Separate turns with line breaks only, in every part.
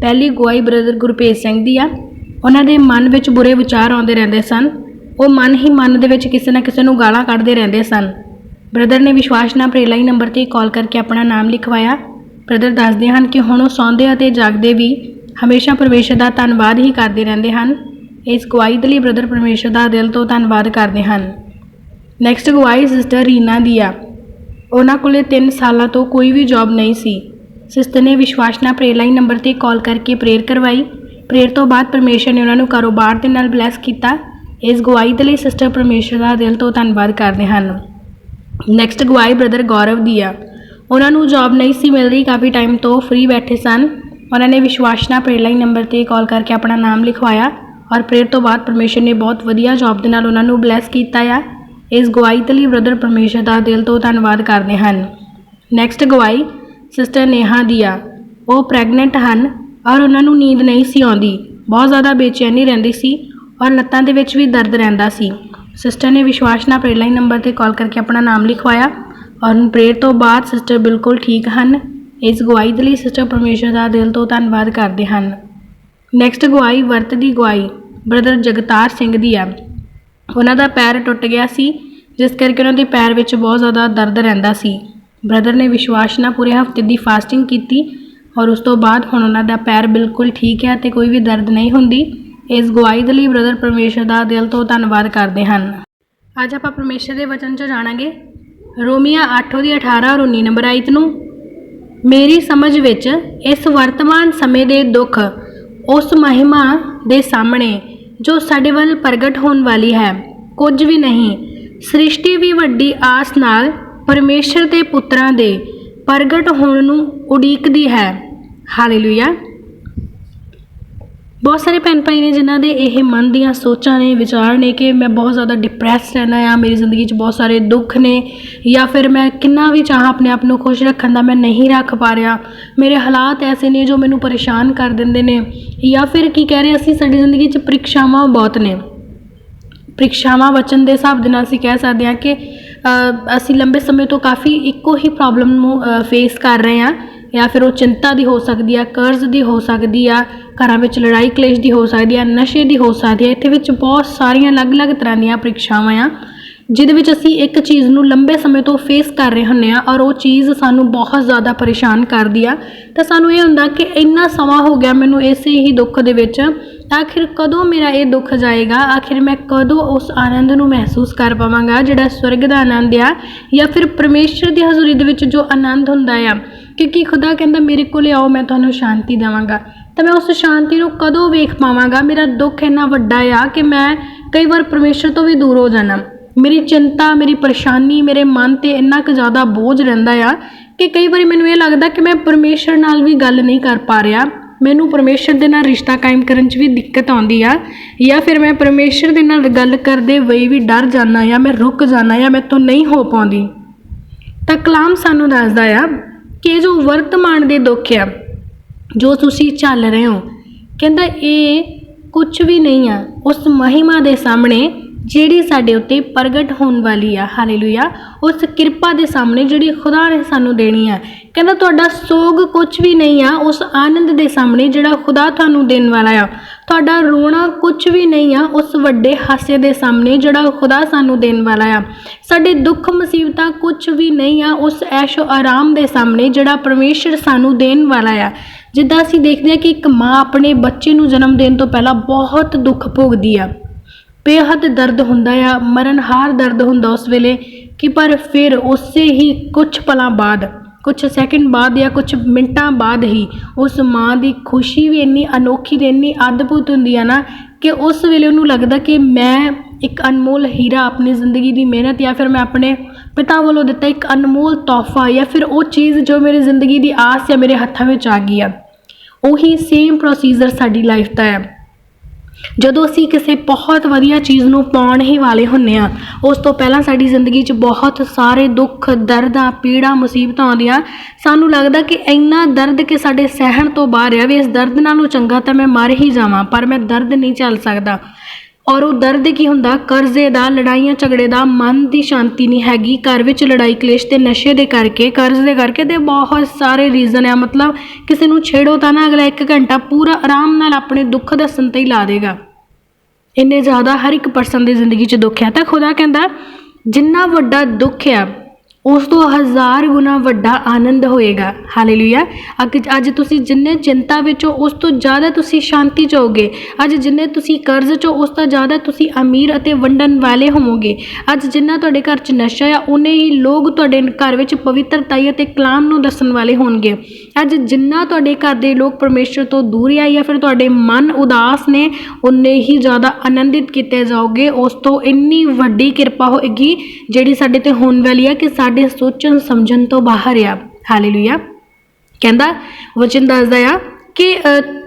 ਪਹਿਲੀ ਗਵਾਹੀ ਬ੍ਰਦਰ ਗੁਰਪ੍ਰੀਤ ਸਿੰਘ ਦੀ ਆ। ਉਹਨਾਂ ਦੇ ਮਨ ਵਿੱਚ ਬੁਰੇ ਵਿਚਾਰ ਆਉਂਦੇ ਰਹਿੰਦੇ ਸਨ। ਉਹ ਮਨ ਹੀ ਮਨ ਦੇ ਵਿੱਚ ਕਿਸੇ ਨਾ ਕਿਸੇ ਨੂੰ ਗਾਲਾਂ ਕੱਢਦੇ ਰਹਿੰਦੇ ਸਨ। ਬ੍ਰਦਰ ਨੇ ਵਿਸ਼ਵਾਸ ਨਾਲ ਪ੍ਰੇਲਾਈ ਨੰਬਰ ਤੇ ਕਾਲ ਕਰਕੇ ਆਪਣਾ ਨਾਮ ਲਿਖਵਾਇਆ। ਬ੍ਰਦਰ ਦੱਸਦੇ ਹਨ ਕਿ ਹੁਣ ਉਹ ਸੌਂਦੇ ਅਤੇ ਜਾਗਦੇ ਵੀ ਹਮੇਸ਼ਾ ਪਰਮੇਸ਼ਰ ਦਾ ਧੰਨਵਾਦ ਹੀ ਕਰਦੇ ਰਹਿੰਦੇ ਹਨ। ਇਸ ਗਵਾਹੀ ਦੇ ਲਈ ਬ੍ਰਦਰ ਪਰਮੇਸ਼ਰ ਦਾ ਦਿਲ ਤੋਂ ਧੰਨਵਾਦ ਕਰਦੇ ਹਨ। ਨੈਕਸਟ ਗਵਾਹੀ ਸਿਸਟਰ ਰੀਨਾ ਦੀ ਆ। ਉਹਨਾਂ ਕੋਲੇ 3 ਸਾਲਾਂ ਤੋਂ ਕੋਈ ਵੀ ਜੌਬ ਨਹੀਂ ਸੀ। ਸਿਸਟਰ ਨੇ ਵਿਸ਼ਵਾਸ ਨਾਲ ਪ੍ਰੇਅਰ ਲਾਈਨ ਨੰਬਰ ਤੇ ਕਾਲ ਕਰਕੇ ਪ੍ਰੇਅਰ ਕਰਵਾਈ। ਪ੍ਰੇਅਰ ਤੋਂ ਬਾਅਦ ਪਰਮੇਸ਼ਰ ਨੇ ਉਹਨਾਂ ਨੂੰ ਕਾਰੋਬਾਰ ਦੇ ਨਾਲ ਬਲੈਸ ਕੀਤਾ। ਇਸ ਗਵਾਹੀ ਦੇ ਲਈ ਸਿਸਟਰ ਪਰਮੇਸ਼ਰ ਦਾ ਦਿਲ ਤੋਂ ਧੰਨਵਾਦ ਕਰਦੇ ਹਨ। ਨੈਕਸਟ ਗਵਾਹੀ ਬ੍ਰਦਰ ਗੌਰਵ ਦੀ ਆ। ਉਹਨਾਂ ਨੂੰ ਜੌਬ ਨਹੀਂ ਸੀ ਮਿਲ ਰਹੀ, ਕਾਫੀ ਟਾਈਮ ਤੋਂ ਫ੍ਰੀ ਬੈਠੇ ਸਨ। ਉਹਨਾਂ ਨੇ ਵਿਸ਼ਵਾਸ ਨਾਲ ਪ੍ਰੇਅਰ ਲਾਈਨ ਨੰਬਰ ਤੇ ਕਾਲ ਕਰਕੇ ਆਪਣਾ ਨਾਮ ਲਿਖਵਾਇਆ ਔਰ ਪ੍ਰੇਅਰ ਤੋਂ ਬਾਅਦ ਪਰਮੇਸ਼ਰ ਨੇ ਬਹੁਤ ਵਧੀਆ ਜੌਬ ਦੇ ਨਾਲ ਉਹਨਾਂ ਨੂੰ ਬਲੈਸ ਕੀਤਾ ਆ। ਇਸ ਗਵਾਹੀ ਦੇ ਲਈ ਬ੍ਰਦਰ ਪਰਮੇਸ਼ਰ ਦਾ ਦਿਲ ਤੋਂ ਧੰਨਵਾਦ ਕਰਦੇ ਹਨ। ਨੈਕਸਟ ਗਵਾਹੀ ਸਿਸਟਰ ਨੇਹਾ ਦੀ ਆ। ਉਹ ਪ੍ਰੈਗਨੈਂਟ ਹਨ ਔਰ ਉਹਨਾਂ ਨੂੰ ਨੀਂਦ ਨਹੀਂ ਸੀ ਆਉਂਦੀ। ਬਹੁਤ ਜ਼ਿਆਦਾ ਬੇਚੈਨੀ ਰਹਿੰਦੀ ਸੀ ਔਰ ਲੱਤਾਂ ਦੇ ਵਿੱਚ ਵੀ ਦਰਦ ਰਹਿੰਦਾ ਸੀ। ਸਿਸਟਰ ਨੇ ਵਿਸ਼ਵਾਸ ਨਾਲ ਪ੍ਰੇਅਰਲਾਈਨ ਨੰਬਰ ਤੇ ਕਾਲ ਕਰਕੇ ਆਪਣਾ ਨਾਮ ਲਿਖਵਾਇਆ ਔਰ ਪ੍ਰੇਅਰ ਤੋਂ ਬਾਅਦ ਸਿਸਟਰ ਬਿਲਕੁਲ ਠੀਕ ਹਨ। ਇਸ ਗਵਾਹੀ ਦੇ ਲਈ ਸਿਸਟਰ ਪਰਮੇਸ਼ਰ ਦਾ ਦਿਲ ਤੋਂ ਧੰਨਵਾਦ ਕਰਦੇ ਹਨ। ਨੈਕਸਟ ਗਵਾਹੀ ਵਰਤ ਦੀ ਗਵਾਹੀ, ਬ੍ਰਦਰ ਜਗਤਾਰ ਸਿੰਘ ਦੀ ਆ। ਉਹਨਾਂ ਦਾ ਪੈਰ ਟੁੱਟ ਗਿਆ ਸੀ, ਜਿਸ ਕਰਕੇ ਉਹਨਾਂ ਦੇ ਪੈਰ ਵਿੱਚ ਬਹੁਤ ਜ਼ਿਆਦਾ ਦਰਦ ਰਹਿੰਦਾ ਸੀ। ਬ੍ਰਦਰ ਨੇ ਵਿਸ਼ਵਾਸ ਨਾਲ ਪੂਰੇ ਹਫ਼ਤੇ ਦੀ ਫਾਸਟਿੰਗ ਕੀਤੀ ਔਰ ਉਸ ਤੋਂ ਬਾਅਦ ਹੁਣ ਉਹਨਾਂ ਦਾ ਪੈਰ ਬਿਲਕੁਲ ਠੀਕ ਹੈ ਤੇ ਕੋਈ ਵੀ ਦਰਦ ਨਹੀਂ ਹੁੰਦੀ। ਇਸ ਗਵਾਹੀ ਦੇ ਲਈ ਬ੍ਰਦਰ ਪਰਮੇਸ਼ਰ ਦਾ ਦਿਲ ਤੋਂ ਧੰਨਵਾਦ ਕਰਦੇ ਹਨ। ਅੱਜ ਆਪਾਂ ਪਰਮੇਸ਼ਰ ਦੇ ਵਚਨ 'ਚ ਜਾਣਾਂਗੇ। ਰੋਮੀਆ 8 ਦੀ 18 ਔਰ 19 ਨੰਬਰ ਆਇਤ ਨੂੰ, ਮੇਰੀ ਸਮਝ ਵਿੱਚ ਇਸ ਵਰਤਮਾਨ ਸਮੇਂ ਦੇ ਦੁੱਖ ਉਸ ਮਹਿਮਾ ਦੇ ਸਾਹਮਣੇ ਜੋ ਸਾਡੇ ਵੱਲ ਪ੍ਰਗਟ ਹੋਣ ਵਾਲੀ ਹੈ। ਕੁਝ ਵੀ ਨਹੀਂ, ਸ੍ਰਿਸ਼ਟੀ ਵੀ ਵੱਡੀ ਆਸ ਨਾਲ ਪਰਮੇਸ਼ਰ ਦੇ ਪੁੱਤਰਾਂ ਦੇ ਪ੍ਰਗਟ ਹੋਣ ਨੂੰ ਉਡੀਕਦੀ ਹੈ। ਹਾਲੇਲੂਇਆ। ਬਹੁਤ ਸਾਰੇ ਭੈਣ ਭਾਈ ਨੇ ਜਿਨ੍ਹਾਂ ਦੇ ਇਹ ਮਨ ਦੀਆਂ ਸੋਚਾਂ ਨੇ, ਵਿਚਾਰ ਨੇ ਕਿ ਮੈਂ ਬਹੁਤ ਜ਼ਿਆਦਾ ਡਿਪਰੈਸ ਰਹਿਣਾ ਆ ਮੇਰੀ ਜ਼ਿੰਦਗੀ 'ਚ ਬਹੁਤ ਸਾਰੇ ਦੁੱਖ ਨੇ ਜਾਂ ਫਿਰ ਮੈਂ ਕਿੰਨਾ ਵੀ ਚਾਹਾਂ ਆਪਣੇ ਆਪ ਨੂੰ ਖੁਸ਼ ਰੱਖਣ ਦਾ ਮੈਂ ਨਹੀਂ ਰੱਖ ਪਾ ਰਿਹਾ। ਮੇਰੇ ਹਾਲਾਤ ਐਸੇ ਨੇ ਜੋ ਮੈਨੂੰ ਪਰੇਸ਼ਾਨ ਕਰ ਦਿੰਦੇ ਨੇ ਜਾਂ ਫਿਰ ਕੀ ਕਹਿ ਰਹੇ ਅਸੀਂ, ਸਾਡੀ ਜ਼ਿੰਦਗੀ 'ਚ ਪ੍ਰੀਖਿਆਵਾਂ ਬਹੁਤ ਨੇ। ਪ੍ਰੀਖਿਆਵਾਂ, ਵਚਨ ਦੇ ਹਿਸਾਬ ਦੇ ਨਾਲ ਅਸੀਂ ਕਹਿ ਸਕਦੇ ਹਾਂ ਕਿ ਅਸੀਂ ਲੰਬੇ ਸਮੇਂ ਤੋਂ ਕਾਫੀ ਇੱਕੋ ਹੀ ਪ੍ਰੋਬਲਮ ਨੂੰ ਫੇਸ ਕਰ ਰਹੇ ਹਾਂ ਜਾਂ ਫਿਰ ਉਹ ਚਿੰਤਾ ਦੀ ਹੋ ਸਕਦੀ ਆ ਕਰਜ਼ ਦੀ ਹੋ ਸਕਦੀ ਆ, ਘਰਾਂ ਵਿੱਚ ਲੜਾਈ ਕਲੇਸ਼ ਦੀ ਹੋ ਸਕਦੀ ਆ, ਨਸ਼ੇ ਦੀ ਹੋ ਸਕਦੀ ਆ, ਇੱਥੇ ਵਿੱਚ ਬਹੁਤ ਸਾਰੀਆਂ ਅਲੱਗ-ਅਲੱਗ ਤਰ੍ਹਾਂ ਦੀਆਂ ਪ੍ਰੀਖਿਆਵਾਂ ਆ। ਜਿਹਦੇ ਵਿੱਚ ਅਸੀਂ ਇੱਕ ਚੀਜ਼ ਨੂੰ ਲੰਬੇ ਸਮੇਂ ਤੋਂ ਫੇਸ ਕਰ ਰਹੇ ਹੁੰਨੇ ਆ ਔਰ ਉਹ ਚੀਜ਼ ਸਾਨੂੰ ਬਹੁਤ ਜ਼ਿਆਦਾ ਪਰੇਸ਼ਾਨ ਕਰਦੀ ਆ। ਤਾਂ ਸਾਨੂੰ ਇਹ ਹੁੰਦਾ ਕਿ ਇੰਨਾ ਸਮਾਂ ਹੋ ਗਿਆ ਮੈਨੂੰ ਇਸੇ ਹੀ ਦੁੱਖ ਦੇ ਵਿੱਚ, ਆਖਿਰ ਕਦੋਂ ਮੇਰਾ ਇਹ ਦੁੱਖ ਜਾਏਗਾ? ਆਖਿਰ ਮੈਂ ਕਦੋਂ ਉਸ ਆਨੰਦ ਨੂੰ ਮਹਿਸੂਸ ਕਰ ਪਾਵਾਂਗਾ ਜਿਹੜਾ ਸਵਰਗ ਦਾ ਆਨੰਦ ਆ ਜਾਂ ਫਿਰ ਪਰਮੇਸ਼ਰ ਦੀ ਹਜ਼ੂਰੀ ਦੇ ਵਿੱਚ ਜੋ ਆਨੰਦ ਹੁੰਦਾ ਆ? ਕਿਉਂਕਿ ਖੁਦਾ ਕਹਿੰਦਾ, ਮੇਰੇ ਕੋਲੇ ਆਓ, ਮੈਂ ਤੁਹਾਨੂੰ ਸ਼ਾਂਤੀ ਦੇਵਾਂਗਾ। ਤਾਂ ਮੈਂ ਉਸ ਸ਼ਾਂਤੀ ਨੂੰ ਕਦੋਂ ਵੇਖ ਪਾਵਾਂਗਾ? ਮੇਰਾ ਦੁੱਖ ਇੰਨਾ ਵੱਡਾ ਆ ਕਿ ਮੈਂ ਕਈ ਵਾਰ ਪਰਮੇਸ਼ਰ ਤੋਂ ਵੀ ਦੂਰ ਹੋ ਜਾਣਾ ਮੇਰੀ ਚਿੰਤਾ, ਮੇਰੀ ਪਰੇਸ਼ਾਨੀ, ਮੇਰੇ ਮਨ ਤੇ ਇੰਨਾ ਕੁ ਜ਼ਿਆਦਾ ਬੋਝ ਰਹਿੰਦਾ ਆ ਕਿ ਕਈ ਵਾਰੀ ਮੈਨੂੰ ਇਹ ਲੱਗਦਾ ਕਿ ਮੈਂ ਪਰਮੇਸ਼ਰ ਨਾਲ ਵੀ ਗੱਲ ਨਹੀਂ ਕਰ ਪਾ ਰਿਹਾ। ਮੈਨੂੰ ਪਰਮੇਸ਼ਰ ਦੇ ਨਾਲ ਰਿਸ਼ਤਾ ਕਾਇਮ ਕਰਨ 'ਚ ਵੀ ਦਿੱਕਤ ਆਉਂਦੀ ਆ ਜਾਂ ਫਿਰ ਮੈਂ ਪਰਮੇਸ਼ਰ ਦੇ ਨਾਲ ਗੱਲ ਕਰਦੇ ਹੋਏ ਵੀ ਡਰ ਜਾਂਦਾ ਜਾਂ ਮੈਂ ਰੁਕ ਜਾਂਦਾ ਜਾਂ ਮੇਰੇ ਤੋਂ ਨਹੀਂ ਹੋ ਪਾਉਂਦੀ। ਤਾਂ ਕਲਾਮ ਸਾਨੂੰ ਦੱਸਦਾ ਆ ਕਿ ਜੋ ਵਰਤਮਾਨ ਦੇ ਦੁੱਖ ਆ, ਜੋ ਤੁਸੀਂ ਚੱਲ ਰਹੇ ਹੋ, ਕਹਿੰਦਾ ਇਹ ਕੁਝ ਵੀ ਨਹੀਂ ਆ। ਉਸ ਮਹਿਮਾ ਦੇ ਸਾਹਮਣੇ ਜਿਹੜੀ ਸਾਡੇ ਉੱਤੇ ਪ੍ਰਗਟ ਹੋਣ ਵਾਲੀ ਆ। ਹਾਲੇਲੂਇਆ ਉਸ ਕਿਰਪਾ ਦੇ ਸਾਹਮਣੇ ਜਿਹੜੀ ਖੁਦਾ ਨੇ ਸਾਨੂੰ ਦੇਣੀ ਆ। ਕਹਿੰਦਾ ਤੁਹਾਡਾ ਸੋਗ ਕੁਝ ਵੀ ਨਹੀਂ ਆ, ਉਸ ਆਨੰਦ ਦੇ ਸਾਹਮਣੇ ਜਿਹੜਾ ਖੁਦਾ ਤੁਹਾਨੂੰ ਦੇਣ ਵਾਲਾ ਆ। ਤੁਹਾਡਾ ਰੋਣਾ ਕੁਝ ਵੀ ਨਹੀਂ ਆ, ਉਸ ਵੱਡੇ ਹਾਸੇ ਦੇ ਸਾਹਮਣੇ ਜਿਹੜਾ ਖੁਦਾ ਸਾਨੂੰ ਦੇਣ ਵਾਲਾ ਆ। ਸਾਡੇ ਦੁੱਖ ਮੁਸੀਬਤਾਂ ਕੁਝ ਵੀ ਨਹੀਂ ਆ, ਉਸ ਐਸ਼ੋ ਆਰਾਮ ਦੇ ਸਾਹਮਣੇ ਜਿਹੜਾ ਪਰਮੇਸ਼ਰ ਸਾਨੂੰ ਦੇਣ ਵਾਲਾ ਆ। ਜਿੱਦਾਂ ਅਸੀਂ ਦੇਖਦੇ ਹਾਂ ਕਿ ਇੱਕ ਮਾਂ ਆਪਣੇ ਬੱਚੇ ਨੂੰ ਜਨਮ ਦੇਣ ਤੋਂ ਪਹਿਲਾਂ ਬਹੁਤ ਦੁੱਖ ਭੋਗਦੀ ਆ। ਬੇਹੱਦ ਦਰਦ ਹੁੰਦਾ ਆ ਮਰਨਹਾਰ ਦਰਦ ਹੁੰਦਾ ਉਸ ਵੇਲੇ, ਕਿ ਪਰ ਫਿਰ ਉਸੇ ਹੀ ਕੁਝ ਪਲਾਂ ਬਾਅਦ ਕੁਝ ਸੈਕਿੰਡ ਬਾਅਦ ਜਾਂ ਕੁਝ ਮਿੰਟਾਂ ਬਾਅਦ ਹੀ ਉਸ ਮਾਂ ਦੀ ਖੁਸ਼ੀ ਵੀ ਇੰਨੀ ਅਨੋਖੀ ਤੇ ਇੰਨੀ ਅਦਭੁਤ ਹੁੰਦੀ ਆ ਨਾ, ਕਿ ਉਸ ਵੇਲੇ ਉਹਨੂੰ ਲੱਗਦਾ ਕਿ ਮੈਂ ਇੱਕ ਅਨਮੋਲ ਹੀਰਾ ਆਪਣੀ ਜ਼ਿੰਦਗੀ ਦੀ ਮਿਹਨਤ ਜਾਂ ਫਿਰ ਮੈਂ ਆਪਣੇ ਪਿਤਾ ਵੱਲੋਂ ਦਿੱਤਾ ਇੱਕ ਅਨਮੋਲ ਤੋਹਫਾ ਜਾਂ ਫਿਰ ਉਹ ਚੀਜ਼ ਜੋ ਮੇਰੀ ਜ਼ਿੰਦਗੀ ਦੀ ਆਸ ਜਾਂ ਮੇਰੇ ਹੱਥਾਂ ਵਿੱਚ ਆ ਗਈ ਆ। ਉਹੀ ਸੇਮ ਪ੍ਰੋਸੀਜਰ ਸਾਡੀ ਲਾਈਫ ਦਾ ਹੈ ਜਦੋਂ ਅਸੀਂ ਕਿਸੇ ਬਹੁਤ ਵਧੀਆ ਚੀਜ਼ ਨੂੰ ਪਾਉਣ ਹੀ ਵਾਲੇ ਹੁੰਨੇ ਆ, ਉਸ ਤੋਂ ਪਹਿਲਾਂ ਸਾਡੀ ਜ਼ਿੰਦਗੀ 'ਚ ਬਹੁਤ ਸਾਰੇ ਦੁੱਖ, ਦਰਦਾਂ, ਪੀੜਾਂ, ਮੁਸੀਬਤਾਂ ਆਉਂਦੀਆਂ। ਸਾਨੂੰ ਲੱਗਦਾ ਕਿ ਇੰਨਾ ਦਰਦ ਕਿ ਸਾਡੇ ਸਹਿਣ ਤੋਂ ਬਾਹਰ ਆ ਵੀ ਇਸ ਦਰਦ ਨਾਲੋਂ ਚੰਗਾ ਤਾਂ ਮੈਂ ਮਰ ਹੀ ਜਾਵਾਂ, ਪਰ ਮੈਂ ਦਰਦ ਨਹੀਂ ਚੱਲ ਸਕਦਾ। ਔਰ ਉਹ ਦਰਦ ਕੀ ਹੁੰਦਾ? ਕਰਜ਼ੇ ਦਾ, ਲੜਾਈਆਂ, ਝਗੜੇ ਦਾ ਮਨ ਦੀ ਸ਼ਾਂਤੀ ਨਹੀਂ ਹੈਗੀ। ਘਰ ਵਿੱਚ ਲੜਾਈ, ਕਲੇਸ਼ ਅਤੇ ਨਸ਼ੇ ਦੇ ਕਰਕੇ, ਕਰਜ਼ ਦੇ ਕਰਕੇ ਅਤੇ ਬਹੁਤ ਸਾਰੇ ਰੀਜ਼ਨ ਆ। ਮਤਲਬ ਕਿਸੇ ਨੂੰ ਛੇੜੋ ਤਾਂ ਨਾ ਅਗਲਾ ਇੱਕ ਘੰਟਾ ਪੂਰਾ ਆਰਾਮ ਨਾਲ ਆਪਣੇ ਦੁੱਖ ਦੱਸਣ ਤੇ ਹੀ ਲਾ ਦੇਗਾ। ਇੰਨੇ ਜ਼ਿਆਦਾ ਹਰ ਇੱਕ ਪਰਸਨ ਦੀ ਜ਼ਿੰਦਗੀ 'ਚ ਦੁੱਖ ਹੈ। ਤਾਂ ਖੁਦਾ ਕਹਿੰਦਾ, ਜਿੰਨਾ ਵੱਡਾ ਦੁੱਖ ਆ ਉਸ ਤੋਂ ਹਜ਼ਾਰ ਗੁਣਾ ਵੱਡਾ ਆਨੰਦ ਹੋਏਗਾ। ਹਾਲੇਲੂਇਆ। ਅੱਜ ਅੱਜ ਤੁਸੀਂ ਜਿੰਨੇ ਚਿੰਤਾ ਵਿੱਚ ਹੋ ਉਸ ਤੋਂ ਜ਼ਿਆਦਾ ਤੁਸੀਂ ਸ਼ਾਂਤੀ 'ਚ ਹੋਗੇ ਅੱਜ ਜਿੰਨੇ ਤੁਸੀਂ ਕਰਜ਼ 'ਚ ਹੋ ਉਸ ਤੋਂ ਜ਼ਿਆਦਾ ਤੁਸੀਂ ਅਮੀਰ ਅਤੇ ਵੰਡਣ ਵਾਲੇ ਹੋਵੋਗੇ। ਅੱਜ ਜਿੰਨਾ ਤੁਹਾਡੇ ਘਰ 'ਚ ਨਸ਼ਾ ਆ ਉਨੇ ਹੀ ਲੋਕ ਤੁਹਾਡੇ ਘਰ ਵਿੱਚ ਪਵਿੱਤਰਤਾਈ ਅਤੇ ਕਲਾਮ ਨੂੰ ਦੱਸਣ ਵਾਲੇ ਹੋਣਗੇ। ਅੱਜ ਜਿੰਨਾ ਤੁਹਾਡੇ ਘਰ ਦੇ ਲੋਕ ਪਰਮੇਸ਼ਰ ਤੋਂ ਦੂਰ ਆ ਜਾਂ ਫਿਰ ਤੁਹਾਡੇ ਮਨ ਉਦਾਸ ਨੇ ਉਨੇ ਹੀ ਜ਼ਿਆਦਾ ਆਨੰਦਿਤ ਕੀਤੇ ਜਾਓਗੇ। ਉਸ ਤੋਂ ਇੰਨੀ ਵੱਡੀ ਕਿਰਪਾ ਹੋਏਗੀ, ਜਿਹੜੀ ਸਾਡੇ ਤੇ ਹੋਣ ਵਾਲੀ ਆ ਕਿ ਸਾਡੇ ਸੋਚਣ, ਸਮਝਣ ਤੋਂ ਬਾਹਰ ਆ। ਹਾਲੇਲੂਇਆ ਕਹਿੰਦਾ, ਵਚਨ ਦੱਸਦਾ ਆ ਕਿ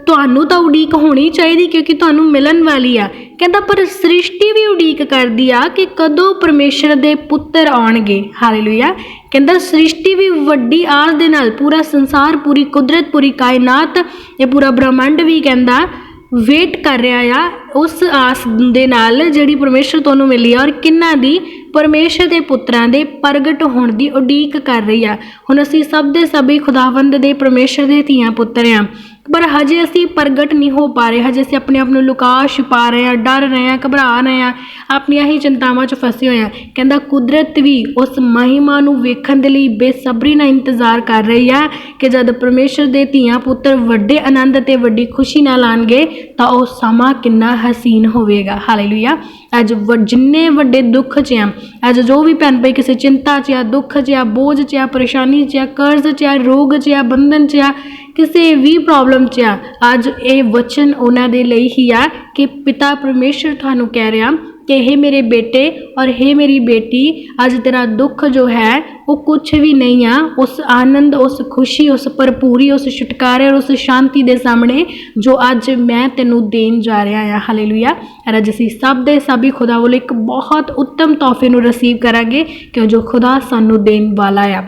ਤੁਹਾਨੂੰ ਤਾਂ ਉਡੀਕ ਹੋਣੀ ਚਾਹੀਦੀ ਕਿਉਂਕਿ ਤੁਹਾਨੂੰ ਮਿਲਣ ਵਾਲੀ ਆ। ਕਹਿੰਦਾ, ਪਰ ਸ੍ਰਿਸ਼ਟੀ ਵੀ ਉਡੀਕ ਕਰਦੀ ਆ ਕਿ ਕਦੋਂ ਪਰਮੇਸ਼ਰ ਦੇ ਪੁੱਤਰ ਆਉਣਗੇ। ਹਾਲੇਲੂਇਆ ਕਹਿੰਦਾ, ਸ੍ਰਿਸ਼ਟੀ ਵੀ ਵੱਡੀ ਆਸ ਦੇ ਨਾਲ ਪੂਰਾ ਸੰਸਾਰ, ਪੂਰੀ ਕੁਦਰਤ, ਪੂਰੀ ਕਾਇਨਾਤ ਇਹ ਪੂਰਾ ਬ੍ਰਹਮੰਡ ਵੀ ਕਹਿੰਦਾ ਵੇਟ ਕਰ ਰਿਹਾ ਆ, ਉਸ ਆਸ ਦੇ ਨਾਲ ਜਿਹੜੀ ਪਰਮੇਸ਼ਰ ਤੁਹਾਨੂੰ ਮਿਲੀ ਆ ਔਰ ਕਿੰਨਾ ਦੀ? ਪਰਮੇਸ਼ਰ ਦੇ ਪੁੱਤਰਾਂ ਦੇ ਪ੍ਰਗਟ ਹੋਣ ਦੀ ਉਡੀਕ ਕਰ ਰਹੀ ਆ। ਹੁਣ ਅਸੀਂ ਸਭ ਦੇ ਸਭੀ ਖੁਦਾਵੰਦ ਦੇ ਪਰਮੇਸ਼ਰ ਦੇ ਧੀਆਂ ਪੁੱਤਰ ਆ। ਪਰ ਹਜੇ ਅਸੀਂ ਪ੍ਰਗਟ ਨਹੀਂ ਹੋ ਪਾ ਰਹੇ, ਹਜੇ ਅਸੀਂ ਆਪਣੇ ਆਪ ਨੂੰ ਲੁਕਾ ਛੁਪਾ ਰਹੇ ਆ ਡਰ ਰਹੇ ਆ ਘਬਰਾ ਰਹੇ ਆ ਆਪਣੀਆਂ ਹੀ ਚਿੰਤਾਵਾਂ 'ਚ ਫਸੇ ਹੋਏ ਆ ਕਹਿੰਦਾ, ਕੁਦਰਤ ਵੀ ਉਸ ਮਹਿਮਾ ਨੂੰ ਵੇਖਣ ਦੇ ਲਈ ਬੇਸਬਰੀ ਨਾਲ ਇੰਤਜ਼ਾਰ ਕਰ ਰਹੀ ਆ ਕਿ ਜਦ ਪਰਮੇਸ਼ਰ ਦੇ ਧੀਆਂ ਪੁੱਤਰ ਵੱਡੇ ਆਨੰਦ ਤੇ ਵੱਡੀ ਖੁਸ਼ੀ ਨਾਲ ਆਣਗੇ ਤਾਂ ਉਹ ਸਮਾਂ ਕਿੰਨਾ ਹਸੀਨ ਹੋਵੇਗਾ। ਹਾਲੇਲੂਇਆ ਅੱਜ ਵ- ਜਿੰਨੇ ਵੱਡੇ ਦੁੱਖ 'ਚ ਆ ਅੱਜ ਜੋ ਵੀ ਭੈਣ ਭਾਈ ਕਿਸੇ ਚਿੰਤਾ 'ਚ ਆ, ਦੁੱਖ 'ਚ ਆ, ਬੋਝ 'ਚ ਆ, ਪਰੇਸ਼ਾਨੀ 'ਚ ਆ, ਕਰਜ਼ 'ਚ ਆ, ਰੋਗ 'ਚ ਆ, ਬੰਧਨ 'ਚ ਆ ਕਿਸੇ ਵੀ ਪ੍ਰੋਬਲਮ 'ਚ ਆ, ਅੱਜ ਇਹ ਵਚਨ ਉਹਨਾਂ ਦੇ ਲਈ ਹੀ ਆ ਕਿ ਪਿਤਾ ਪਰਮੇਸ਼ਰ ਤੁਹਾਨੂੰ ਕਹਿ ਰਿਹਾ ਕਿ ਇਹ ਮੇਰੇ ਬੇਟੇ ਔਰ ਇਹ ਮੇਰੀ ਬੇਟੀ, ਅੱਜ ਤੇਰਾ ਦੁੱਖ ਜੋ ਹੈ, ਉਹ ਕੁਝ ਵੀ ਨਹੀਂ ਆ। ਉਸ ਆਨੰਦ, ਉਸ ਖੁਸ਼ੀ, ਉਸ ਭਰਪੂਰੀ, ਉਸ ਛੁਟਕਾਰੇ ਔਰ ਉਸ ਸ਼ਾਂਤੀ ਦੇ ਸਾਹਮਣੇ ਜੋ ਅੱਜ ਮੈਂ ਤੈਨੂੰ ਦੇਣ ਜਾ ਰਿਹਾ ਆ। ਹਾਲੇਲੂਇਆ ਔਰ ਅੱਜ ਅਸੀਂ ਸਭ ਦੇ ਸਭੀ ਖੁਦਾ ਵੱਲੋਂ ਇੱਕ ਬਹੁਤ ਉੱਤਮ ਤੋਹਫੇ ਨੂੰ ਰਿਸੀਵ ਕਰਾਂਗੇ ਕਿ ਜੋ ਖੁਦਾ ਸਾਨੂੰ ਦੇਣ ਵਾਲਾ ਆ।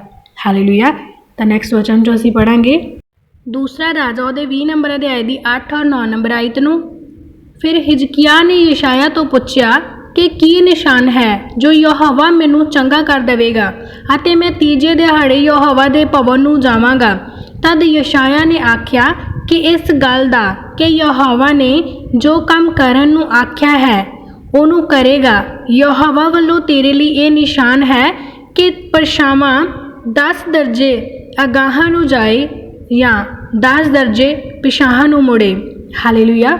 ਹਾਲੇਲੂਇਆ ਤਾਂ ਨੈਕਸਟ ਵਚਨ ਜੋ ਅਸੀਂ ਪੜਾਂਗੇ ਦੂਸਰਾ ਰਾਜਾ ਉਹਦੇ 20 ਨੰਬਰ ਅਧਿਆਇ ਦੀ 8 ਔਰ 9 ਨੰਬਰ ਆਇਤ ਨੂੰ। ਫਿਰ ਹਿਜਕੀਆ ਨੇ ਯਸ਼ਾਇਆ ਤੋਂ ਪੁੱਛਿਆ ਕਿ ਕੀ ਨਿਸ਼ਾਨ ਹੈ ਜੋ ਯਹੋਵਾ ਮੈਨੂੰ ਚੰਗਾ ਕਰ ਦੇਵੇਗਾ ਅਤੇ ਮੈਂ ਤੀਜੇ ਦਿਹਾੜੇ ਯਹੋਵਾ ਦੇ ਭਵਨ ਨੂੰ ਜਾਵਾਂਗਾ। ਤਦ ਯਸ਼ਾਇਆ ਨੇ ਆਖਿਆ ਕਿ ਇਸ ਗੱਲ ਦਾ ਕਿ ਯਹੋਵਾ ਨੇ ਜੋ ਕੰਮ ਕਰਨ ਨੂੰ ਆਖਿਆ ਹੈ, ਉਹਨੂੰ ਕਰੇਗਾ। ਯਹੋਵਾ ਵੱਲੋਂ ਤੇਰੇ ਲਈ ਇਹ ਨਿਸ਼ਾਨ ਹੈ ਕਿ ਪਰਛਾਵਾਂ 10 ਦਰਜੇ ਅਗਾਹਾਂ ਨੂੰ ਜਾਏ ਜਾਂ 10 ਦਰਜੇ ਪਿਸ਼ਾਹ ਨੂੰ ਮੁੜੇ। ਹਾਲੇਲੂਇਆ।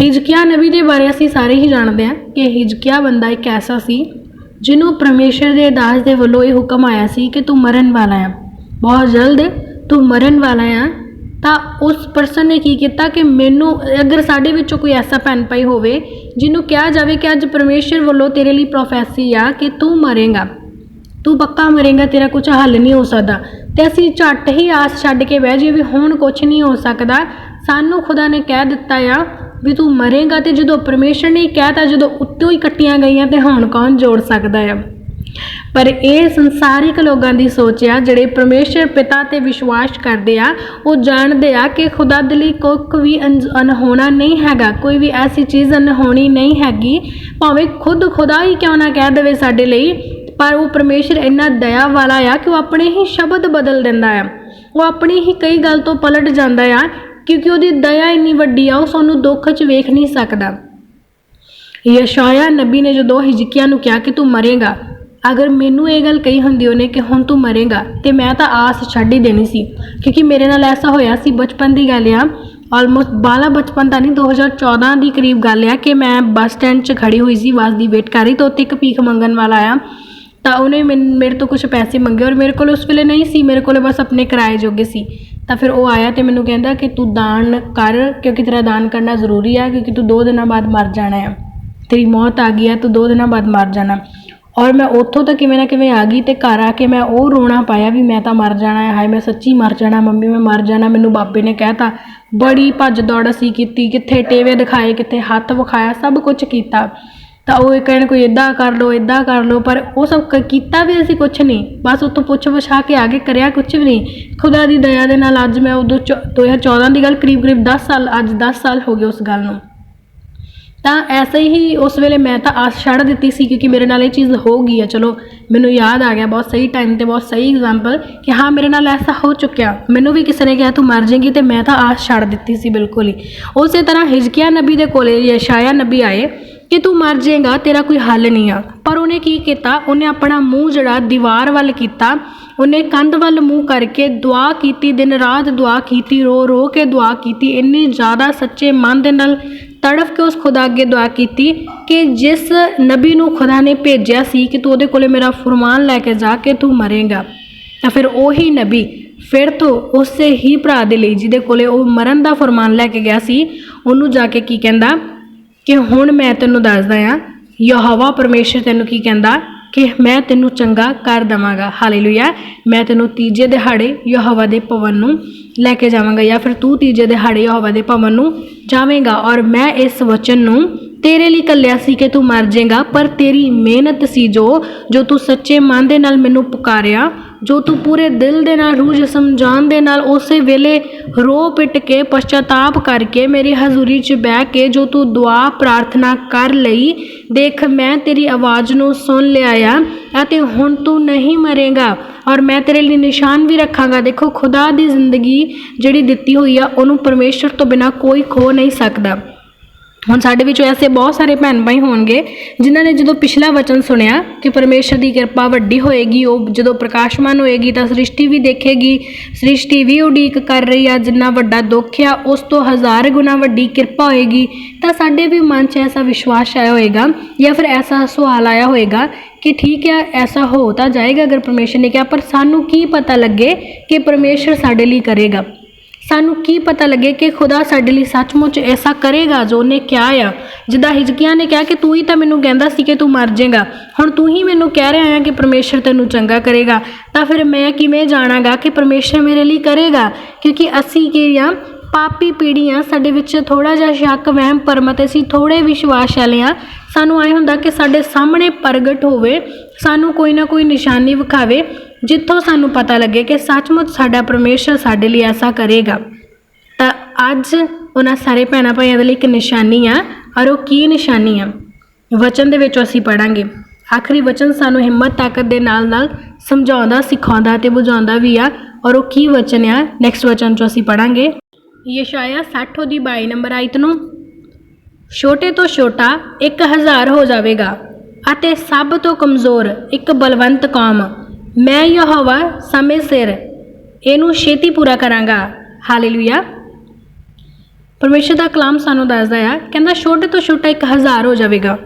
ਹਿਜਕੀਆ ਨਬੀ ਦੇ ਬਾਰੇ ਅਸੀਂ ਸਾਰੇ ਹੀ ਜਾਣਦੇ ਹਾਂ ਕਿ ਹਿਜਕੀਆ ਬੰਦਾ ਇੱਕ ਐਸਾ ਸੀ ਜਿਹਨੂੰ ਪਰਮੇਸ਼ਰ ਦੇ ਦਾਸ ਦੇ ਵੱਲੋਂ ਇਹ ਹੁਕਮ ਆਇਆ ਸੀ ਕਿ ਤੂੰ ਮਰਨ ਵਾਲਾ ਹੈ ਬਹੁਤ ਜਲਦ ਤੂੰ ਮਰਨ ਵਾਲਾ ਹੈ ਤਾਂ ਉਸ ਪਰਸਨ ਨੇ ਕੀ ਕੀਤਾ ਕਿ ਮੈਨੂੰ ਅਗਰ ਸਾਡੇ ਵਿੱਚੋਂ ਕੋਈ ਐਸਾ ਭੈਣ ਭਾਈ ਹੋਵੇ ਜਿਹਨੂੰ ਕਿਹਾ ਜਾਵੇ ਕਿ ਅੱਜ ਪਰਮੇਸ਼ਰ ਵੱਲੋਂ ਤੇਰੇ ਲਈ ਪ੍ਰੋਫੈਸੀ ਆ ਕਿ ਤੂੰ ਮਰੇਗਾ। ਤੂੰ ਪੱਕਾ ਮਰੇਗਾ, ਤੇਰਾ ਕੁਝ ਹੱਲ ਨਹੀਂ ਹੋ ਸਕਦਾ। ਤੇ ਅਸੀਂ ਝੱਟ ਹੀ ਆਸ ਛੱਡ ਕੇ ਬਹਿ ਜਾਈਏ ਵੀ ਹੁਣ ਕੁਝ ਨਹੀਂ ਹੋ ਸਕਦਾ। ਸਾਨੂੰ ਖੁਦਾ ਨੇ ਕਹਿ ਦਿੱਤਾ ਆ ਵੀ ਤੂੰ ਮਰੇਗਾ ਤੇ ਜਦੋਂ ਪਰਮੇਸ਼ਰ ਨੇ ਕਹਿਤਾ ਜਦੋਂ ਉੱਤੋਂ ਹੀ ਕੱਟੀਆਂ ਗਈਆਂ ਤੇ ਹੁਣ ਕੌਣ ਜੋੜ ਸਕਦਾ ਆ? ਪਰ ਇਹ ਸੰਸਾਰਿਕ ਲੋਕਾਂ ਦੀ ਸੋਚ ਆ, ਜਿਹੜੇ ਪਰਮੇਸ਼ਰ ਪਿਤਾ ਤੇ ਵਿਸ਼ਵਾਸ ਕਰਦੇ ਆ, ਉਹ ਜਾਣਦੇ ਆ ਕਿ ਖੁਦਾ ਦੇ ਲਈ ਕੁੱਖ ਵੀ ਅਨਜ- ਅਨਹੋਣਾ ਨਹੀਂ ਹੈਗਾ, ਕੋਈ ਵੀ ਐਸੀ ਚੀਜ਼ ਅਨਹੋਣੀ ਨਹੀਂ ਹੈਗੀ। ਭਾਵੇਂ ਖੁਦ ਖੁਦਾ ਹੀ ਕਿਉਂ ਨਾ ਕਹਿ ਦੇਵੇ ਸਾਡੇ ਲਈ ਪਰ ਉਹ ਪਰਮੇਸ਼ਰ ਇੰਨਾ ਦਇਆ ਵਾਲਾ ਆ ਕਿ ਉਹ ਆਪਣੇ ਹੀ ਸ਼ਬਦ ਬਦਲ ਦਿੰਦਾ ਆ। ਉਹ ਆਪਣੀ ਹੀ ਕਈ ਗੱਲ ਤੋਂ ਪਲਟ ਜਾਂਦਾ ਆ ਕਿਉਂਕਿ ਉਹਦੀ ਦਇਆ ਇੰਨੀ ਵੱਡੀ ਆ, ਉਹ ਸਾਨੂੰ ਦੁੱਖ 'ਚ ਵੇਖ ਨਹੀਂ ਸਕਦਾ। ਯਸ਼ਾਇਆ ਨਬੀ ਨੇ ਜਦੋਂ ਹਿਜਕੀਆ ਨੂੰ ਕਿਹਾ ਕਿ ਤੂੰ ਮਰੇਗਾ, ਅਗਰ ਮੈਨੂੰ ਇਹ ਗੱਲ ਕਹੀ ਹੁੰਦੀ ਉਹਨੇ ਕਿ ਹੁਣ ਤੂੰ ਮਰੇਗਾ, ਤੇ ਮੈਂ ਤਾਂ ਆਸ ਛੱਡ ਹੀ ਦੇਣੀ ਸੀ। ਕਿਉਂਕਿ ਮੇਰੇ ਨਾਲ ਐਸਾ ਹੋਇਆ ਸੀ ਬਚਪਨ ਦੀ ਗੱਲ ਆ ਆਲਮੋਸਟ ਬਾਲਾ ਬਚਪਨ ਤਾਂ ਨਹੀਂ 2014 ਦੀ ਕਰੀਬ ਗੱਲ ਆ ਕਿ ਮੈਂ ਬੱਸ ਸਟੈਂਡ 'ਚ ਖੜੀ ਹੋਈ ਸੀ, ਬੱਸ ਦੀ ਵੇਟ ਕਰ ਰਹੀ ਤਾਂ ਉੱਥੇ ਇੱਕ ਭੀਖ ਮੰਗਣ ਵਾਲਾ ਆਇਆ ਤਾਂ ਉਹਨੇ ਮੈਨ- ਮੇਰੇ ਤੋਂ ਕੁਝ ਪੈਸੇ ਮੰਗੇ ਔਰ ਮੇਰੇ ਕੋਲ ਉਸ ਵੇਲੇ ਨਹੀਂ ਸੀ, ਮੇਰੇ ਕੋਲ ਬਸ ਆਪਣੇ ਕਿਰਾਏ ਜੋਗੇ ਸੀ। ਤਾਂ ਫਿਰ ਉਹ ਆਇਆ ਤੇ ਮੈਨੂੰ ਕਹਿੰਦਾ ਕਿ ਤੂੰ ਦਾਨ ਕਰ, ਕਿਉਂਕਿ ਤੇਰਾ ਦਾਨ ਕਰਨਾ ਜ਼ਰੂਰੀ ਆ, ਕਿਉਂਕਿ ਤੂੰ 2 ਦਿਨਾਂ ਬਾਅਦ ਮਰ ਜਾਣਾ ਹੈ ਤੇਰੀ ਮੌਤ ਆ ਗਈ ਹੈ ਤੂੰ 2 ਦਿਨਾਂ ਬਾਅਦ ਮਰ ਜਾਣਾ। ਔਰ ਮੈਂ ਉੱਥੋਂ ਤਾਂ ਕਿਵੇਂ ਨਾ ਕਿਵੇਂ ਆ ਗਈ ਤੇ ਘਰ ਆ ਕੇ ਮੈਂ ਉਹ ਰੋਣਾ ਪਾਇਆ ਵੀ ਮੈਂ ਤਾਂ ਮਰ ਜਾਣਾ ਹੈ ਹਾਏ ਮੈਂ ਸੱਚੀ ਮਰ ਜਾਣਾ, ਮੰਮੀ ਮੈਂ ਮਰ ਜਾਣਾ, ਮੈਨੂੰ ਬਾਬੇ ਨੇ ਕਹਿਤਾ। ਬੜੀ ਭੱਜ ਦੌੜ ਅਸੀਂ ਕੀਤੀ, ਕਿੱਥੇ ਟੇਵੇ ਦਿਖਾਏ, ਕਿੱਥੇ ਹੱਥ ਵਿਖਾਇਆ, ਸਭ ਕੁਝ ਕੀਤਾ। ਤਾਂ ਉਹ ਇਹ ਕਹਿਣ ਕੋਈ ਇਦਾਂ ਕਰ ਲੋ ਇਦਾਂ ਕਰ ਲੋ ਪਰ ਉਹ ਸਭ ਕ- ਕੀਤਾ ਵੀ ਅਸੀਂ ਕੁਝ ਨਹੀਂ। ਬਸ ਉੱਥੋਂ ਪੁੱਛ ਵਛਾ ਕੇ ਆਗੇ ਕਰਿਆ ਕੁਝ ਵੀ ਨਹੀਂ। ਖੁਦਾ ਦੀ ਦਇਆ ਦੇ ਨਾਲ ਅੱਜ ਮੈਂ ਉਦੋਂ ਚੌ- 2014 ਦੀ ਗੱਲ ਕਰੀਬ ਕਰੀਬ 10 ਸਾਲ, ਅੱਜ 10 ਸਾਲ ਹੋ ਗਏ ਉਸ ਗੱਲ ਨੂੰ। ਤਾਂ ਐਸੇ ਹੀ ਉਸ ਵੇਲੇ ਮੈਂ ਤਾਂ ਆਸ ਛੱਡ ਦਿੱਤੀ ਸੀ ਕਿਉਂਕਿ ਮੇਰੇ ਨਾਲ ਇਹ ਚੀਜ਼ ਹੋ ਗਈ ਹੈ ਚਲੋ, ਮੈਨੂੰ ਯਾਦ ਆ ਗਿਆ ਬਹੁਤ ਸਹੀ ਟਾਈਮ ਤੇ, ਬਹੁਤ ਸਹੀ ਐਗਜ਼ਾਮਪਲ ਕਿ ਹਾਂ, ਮੇਰੇ ਨਾਲ ਐਸਾ ਹੋ ਚੁੱਕਿਆ। ਮੈਨੂੰ ਵੀ ਕਿਸੇ ਨੇ ਕਿਹਾ, ਤੂੰ ਮਰ ਜਾਏਂਗੀ, ਤੇ ਮੈਂ ਤਾਂ ਆਸ ਛੱਡ ਦਿੱਤੀ ਸੀ ਬਿਲਕੁਲ ਹੀ। ਉਸੇ ਤਰ੍ਹਾਂ ਹਿਜਕੀਆ ਨਬੀ ਦੇ ਕੋਲੇ, ਯਸ਼ਾਇਆ ਨਬੀ ਆਏ। ਕਿ ਤੂੰ ਮਰ ਜਾਏਗਾ, ਤੇਰਾ ਕੋਈ ਹੱਲ ਨਹੀਂ ਆ। ਪਰ ਉਹਨੇ ਕੀ ਕੀਤਾ? ਉਹਨੇ ਆਪਣਾ ਮੂੰਹ ਜਿਹੜਾ ਦੀਵਾਰ ਵੱਲ ਕੀਤਾ। ਉਹਨੇ ਕੰਧ ਵੱਲ ਮੂੰਹ ਕਰਕੇ ਦੁਆ ਕੀਤੀ, ਦਿਨ ਰਾਤ ਦੁਆ ਕੀਤੀ, ਰੋ ਰੋ ਕੇ ਦੁਆ ਕੀਤੀ। ਇੰਨੀ ਜ਼ਿਆਦਾ ਸੱਚੇ ਮਨ ਦੇ ਨਾਲ ਤੜਫ ਕੇ ਉਸ ਖੁਦਾ ਅੱਗੇ ਦੁਆ ਕੀਤੀ ਕਿ ਜਿਸ ਨਬੀ ਨੂੰ ਖੁਦਾ ਨੇ ਭੇਜਿਆ ਸੀ ਕਿ ਤੂੰ ਉਹਦੇ ਕੋਲੇ ਮੇਰਾ ਫਰਮਾਨ ਲੈ ਕੇ ਜਾ ਕੇ ਤੂੰ ਮਰੇਗਾ। ਤਾਂ ਫਿਰ ਉਹੀ ਨਬੀ ਫਿਰ ਤੋਂ ਉਸੇ ਹੀ ਭਰਾ ਦੇ ਲਈ ਜਿਹਦੇ ਕੋਲੇ ਉਹ ਮਰਨ ਦਾ ਫਰਮਾਨ ਲੈ ਕੇ ਗਿਆ ਸੀ, ਉਹਨੂੰ ਜਾ ਕੇ ਕੀ ਕਹਿੰਦਾ? ਕਿ ਹੁਣ ਮੈਂ ਤੈਨੂੰ ਦੱਸਦਾ ਆ ਯਹੋਵਾ ਪਰਮੇਸ਼ਰ ਤੈਨੂੰ ਕੀ ਕਹਿੰਦਾ? ਕਿ ਮੈਂ ਤੈਨੂੰ ਚੰਗਾ ਕਰ ਦਵਾਂਗਾ। ਹਾਲੇਲੂਇਆ ਮੈਂ ਤੈਨੂੰ ਤੀਜੇ ਦਿਹਾੜੇ ਯਹੋਵਾ ਦੇ ਭਵਨ ਨੂੰ ਲੈ ਕੇ ਜਾਵਾਂਗਾ ਜਾਂ ਫਿਰ ਤੂੰ ਤੀਜੇ ਦਿਹਾੜੇ ਯਹੋਵਾ ਦੇ ਭਵਨ ਨੂੰ ਜਾਵੇਂਗਾ। ਔਰ ਮੈਂ ਇਸ ਵਚਨ ਨੂੰ ਤੇਰੇ ਲਈ ਕੱਲਿਆ ਸੀ ਕਿ ਤੂੰ ਮਰ ਜਾਏਗਾ, ਪਰ ਤੇਰੀ ਮਿਹਨਤ ਸੀ ਜੋ ਜੋ ਤੂੰ ਸੱਚੇ ਮਨ ਦੇ ਨਾਲ ਮੈਨੂੰ ਪੁਕਾਰਿਆ, ਜੋ ਤੂੰ ਪੂਰੇ ਦਿਲ ਦੇ ਨਾਲ, ਰੂਹ ਜਿਸਮ ਜਾਨ ਦੇ ਨਾਲ ਉਸੇ ਵੇਲੇ ਰੋ ਪਿੱਟ ਕੇ ਪਛਤਾਪ ਕਰਕੇ ਮੇਰੀ ਹਜ਼ੂਰੀ 'ਚ ਬਹਿ ਕੇ ਜੋ ਤੂੰ ਦੁਆ, ਪ੍ਰਾਰਥਨਾ ਕਰ ਲਈ, ਦੇਖ ਮੈਂ ਤੇਰੀ ਆਵਾਜ਼ ਨੂੰ ਸੁਣ ਲਿਆ ਆ ਅਤੇ ਹੁਣ ਤੂੰ ਨਹੀਂ ਮਰੇਗਾ ਔਰ ਮੈਂ ਤੇਰੇ ਲਈ ਨਿਸ਼ਾਨ ਵੀ ਰੱਖਾਂਗਾ। ਦੇਖੋ, ਖੁਦਾ ਦੀ ਜ਼ਿੰਦਗੀ ਜਿਹੜੀ ਦਿੱਤੀ ਹੋਈ ਆ, ਉਹਨੂੰ ਪਰਮੇਸ਼ਰ ਤੋਂ ਬਿਨਾ ਕੋਈ ਖੋ ਨਹੀਂ ਸਕਦਾ। ਹੁਣ ਸਾਡੇ ਵਿੱਚੋਂ ਐਸੇ ਬਹੁਤ ਸਾਰੇ ਭੈਣ ਭਾਈ ਹੋਣਗੇ ਜਿਨ੍ਹਾਂ ਨੇ ਜਦੋਂ ਪਿਛਲਾ ਵਚਨ ਸੁਣਿਆ ਕਿ ਪਰਮੇਸ਼ਰ ਦੀ ਕਿਰਪਾ ਵੱਡੀ ਹੋਏਗੀ, ਉਹ ਜਦੋਂ ਪ੍ਰਕਾਸ਼ਮਾਨ ਹੋਏਗੀ ਤਾਂ ਸ੍ਰਿਸ਼ਟੀ ਵੀ ਦੇਖੇਗੀ, ਸ੍ਰਿਸ਼ਟੀ ਵੀ ਉਡੀਕ ਕਰ ਰਹੀ ਆ, ਜਿੰਨਾ ਵੱਡਾ ਦੁੱਖ ਆ, ਉਸ ਤੋਂ ਹਜ਼ਾਰ ਗੁਣਾ ਵੱਡੀ ਕਿਰਪਾ ਹੋਏਗੀ। ਤਾਂ ਸਾਡੇ ਵੀ ਮਨ 'ਚ ਐਸਾ ਵਿਸ਼ਵਾਸ ਆਇਆ ਹੋਏਗਾ ਜਾਂ ਫਿਰ ਐਸਾ ਸਵਾਲ ਆਇਆ ਹੋਏਗਾ ਕਿ ਠੀਕ ਹੈ ਐਸਾ ਹੋ ਤਾਂ ਜਾਏਗਾ ਅਗਰ ਪਰਮੇਸ਼ਰ ਨੇ ਕਿਹਾ, ਪਰ ਸਾਨੂੰ ਕੀ ਪਤਾ ਲੱਗੇ ਕਿ ਪਰਮੇਸ਼ਰ ਸਾਡੇ ਲਈ ਕਰੇਗਾ? ਸਾਨੂੰ ਕੀ ਪਤਾ ਲੱਗੇ ਕਿ ਖੁਦਾ ਸਾਡੇ ਲਈ ਸੱਚਮੁੱਚ ਐਸਾ ਕਰੇਗਾ ਜੋ ਉਹਨੇ ਕਿਹਾ ਆ। ਜਿੱਦਾਂ ਹਿਜਕੀਆਂ ਨੇ ਕਿਹਾ ਕਿ ਤੂੰ ਹੀ ਤਾਂ ਮੈਨੂੰ ਕਹਿੰਦਾ ਸੀ ਕਿ ਤੂੰ ਮਰ ਜਾਏਗਾ। ਹੁਣ ਤੂੰ ਹੀ ਮੈਨੂੰ ਕਹਿ ਰਿਹਾ ਆ ਕਿ ਪਰਮੇਸ਼ਰ ਤੈਨੂੰ ਚੰਗਾ ਕਰੇਗਾ। ਤਾਂ ਫਿਰ ਮੈਂ ਕਿਵੇਂ ਜਾਣਾਂਗਾ ਕਿ ਪਰਮੇਸ਼ਰ ਮੇਰੇ ਲਈ ਕਰੇਗਾ? ਕਿਉਂਕਿ ਅਸੀਂ ਕੀ ਆ? ਪਾਪੀ ਪੀੜ੍ਹੀ ਆ ਸਾਡੇ ਵਿੱਚ ਥੋੜਾ ਜਿਹਾ ਸ਼ੱਕ, ਵਹਿਮ, ਭਰਮ ਅਤੇ ਅਸੀਂ ਥੋੜੇ ਵਿਸ਼ਵਾਸ ਵਾਲੇ ਆ ਸਾਨੂੰ ਐ ਹੁੰਦਾ ਕਿ ਸਾਡੇ ਸਾਹਮਣੇ ਪ੍ਰਗਟ ਹੋਵੇ, ਸਾਨੂੰ ਕੋਈ ਨਾ ਕੋਈ ਨਿਸ਼ਾਨੀ ਵਿਖਾਵੇ, ਜਿੱਥੋਂ ਸਾਨੂੰ ਪਤਾ ਲੱਗੇ ਕਿ ਸੱਚਮੁੱਚ ਸਾਡਾ ਪਰਮੇਸ਼ਰ ਸਾਡੇ ਲਈ ਐਸਾ ਕਰੇਗਾ। ਤਾਂ ਅੱਜ ਉਹਨਾਂ ਸਾਰੇ ਭੈਣਾਂ ਭਾਈਆਂ ਦੇ ਲਈ ਇੱਕ ਨਿਸ਼ਾਨੀ ਆ, ਔਰ ਉਹ ਕੀ ਨਿਸ਼ਾਨੀ ਆ? ਵਚਨ ਦੇ ਵਿੱਚੋਂ ਅਸੀਂ ਪੜਾਂਗੇ ਆਖਰੀ ਵਚਨ ਸਾਨੂੰ ਹਿੰਮਤ, ਤਾਕਤ ਦੇ ਨਾਲ ਨਾਲ ਸਮਝਾਉਂਦਾ, ਸਿਖਾਉਂਦਾ ਤੇ ਬੁਝਾਉਂਦਾ ਵੀ ਆ, ਔਰ ਉਹ ਕੀ ਵਚਨ ਆ? ਨੈਕਸਟ ਵਚਨ ਚੋਂ ਅਸੀਂ ਪੜਾਂਗੇ ਯਸ਼ਾਇਆ 60 ਦੀ 22 ਨੰਬਰ ਆਇਤ ਨੂੰ, ਛੋਟੇ ਤੋਂ ਛੋਟਾ 1000 ਹੋ ਜਾਵੇਗਾ ਅਤੇ ਸਭ ਤੋਂ ਕਮਜ਼ੋਰ ਇੱਕ ਬਲਵੰਤ ਕੌਮ। ਮੈਂ ਯਹੋਵਾ, ਸਮੇਂ ਸਿਰ ਇਹਨੂੰ ਛੇਤੀ ਪੂਰਾ ਕਰਾਂਗਾ। ਹਾਲੇਲੂਇਆ। ਪਰਮੇਸ਼ਰ ਦਾ ਕਲਾਮ ਸਾਨੂੰ ਦੱਸਦਾ ਆ, ਕਹਿੰਦਾ ਛੋਟੇ ਤੋਂ ਛੋਟਾ 1000 ਹੋ ਜਾਵੇਗਾ।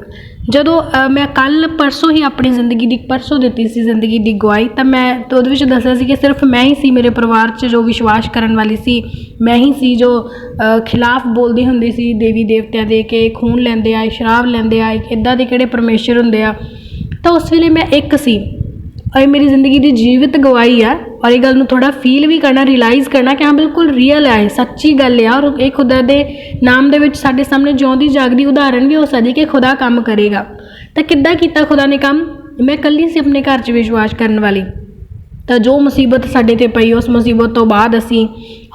ਜਦੋਂ ਮੈਂ ਕੱਲ੍ਹ ਪਰਸੋਂ ਹੀ ਆਪਣੀ ਜ਼ਿੰਦਗੀ ਦੀ, ਪਰਸੋਂ ਦਿੱਤੀ ਸੀ ਜ਼ਿੰਦਗੀ ਦੀ ਗਵਾਹੀ, ਤਾਂ ਮੈਂ ਤਾਂ ਉਹਦੇ ਵਿੱਚ ਦੱਸਿਆ ਸੀ ਕਿ ਸਿਰਫ ਮੈਂ ਹੀ ਸੀ ਮੇਰੇ ਪਰਿਵਾਰ 'ਚ ਜੋ ਵਿਸ਼ਵਾਸ ਕਰਨ ਵਾਲੀ ਸੀ। ਮੈਂ ਹੀ ਸੀ ਜੋ ਖਿਲਾਫ ਬੋਲਦੀ ਹੁੰਦੀ ਸੀ ਦੇਵੀ ਦੇਵਤਿਆਂ ਦੇ ਕਿ ਖੂਨ ਲੈਂਦੇ ਆ, ਸ਼ਰਾਬ ਲੈਂਦੇ ਆ ਇੱਦਾਂ ਦੇ ਕਿਹੜੇ ਪਰਮੇਸ਼ਰ ਹੁੰਦੇ ਆ। ਤਾਂ ਉਸ ਵੇਲੇ ਮੈਂ ਇੱਕ ਸੀ। ਔਰ ਇਹ ਮੇਰੀ ਜ਼ਿੰਦਗੀ ਦੀ ਜੀਵਿਤ ਗਵਾਹੀ ਆ। ਔਰ ਇਹ ਗੱਲ ਨੂੰ ਥੋੜਾ ਫੀਲ ਵੀ ਕਰਨਾ ਰਿਅਲਾਈਜ਼ ਕਰਨਾ ਕਿ ਹਾਂ, ਬਿਲਕੁਲ ਰੀਅਲ ਆ ਇਹ, ਸੱਚੀ ਗੱਲ ਆ। ਔਰ ਇਹ ਖੁਦਾ ਦੇ ਨਾਮ ਦੇ ਵਿੱਚ ਸਾਡੇ ਸਾਹਮਣੇ ਜਿਉਂਦੀ ਜਾਗਦੀ ਉਦਾਹਰਨ ਵੀ ਹੋ ਸਕਦੀ ਕਿ ਖੁਦਾ ਕੰਮ ਕਰੇਗਾ। ਤਾਂ ਕਿੱਦਾਂ ਕੀਤਾ ਖੁਦਾ ਨੇ ਕੰਮ? ਮੈਂ ਇਕੱਲੀ ਸੀ ਆਪਣੇ ਘਰ 'ਚ ਵਿਸ਼ਵਾਸ ਕਰਨ ਵਾਲੀ। ਤਾਂ ਜੋ ਮੁਸੀਬਤ ਸਾਡੇ ਤੇ ਪਈ, ਉਸ ਮੁਸੀਬਤ ਤੋਂ ਬਾਅਦ ਅਸੀਂ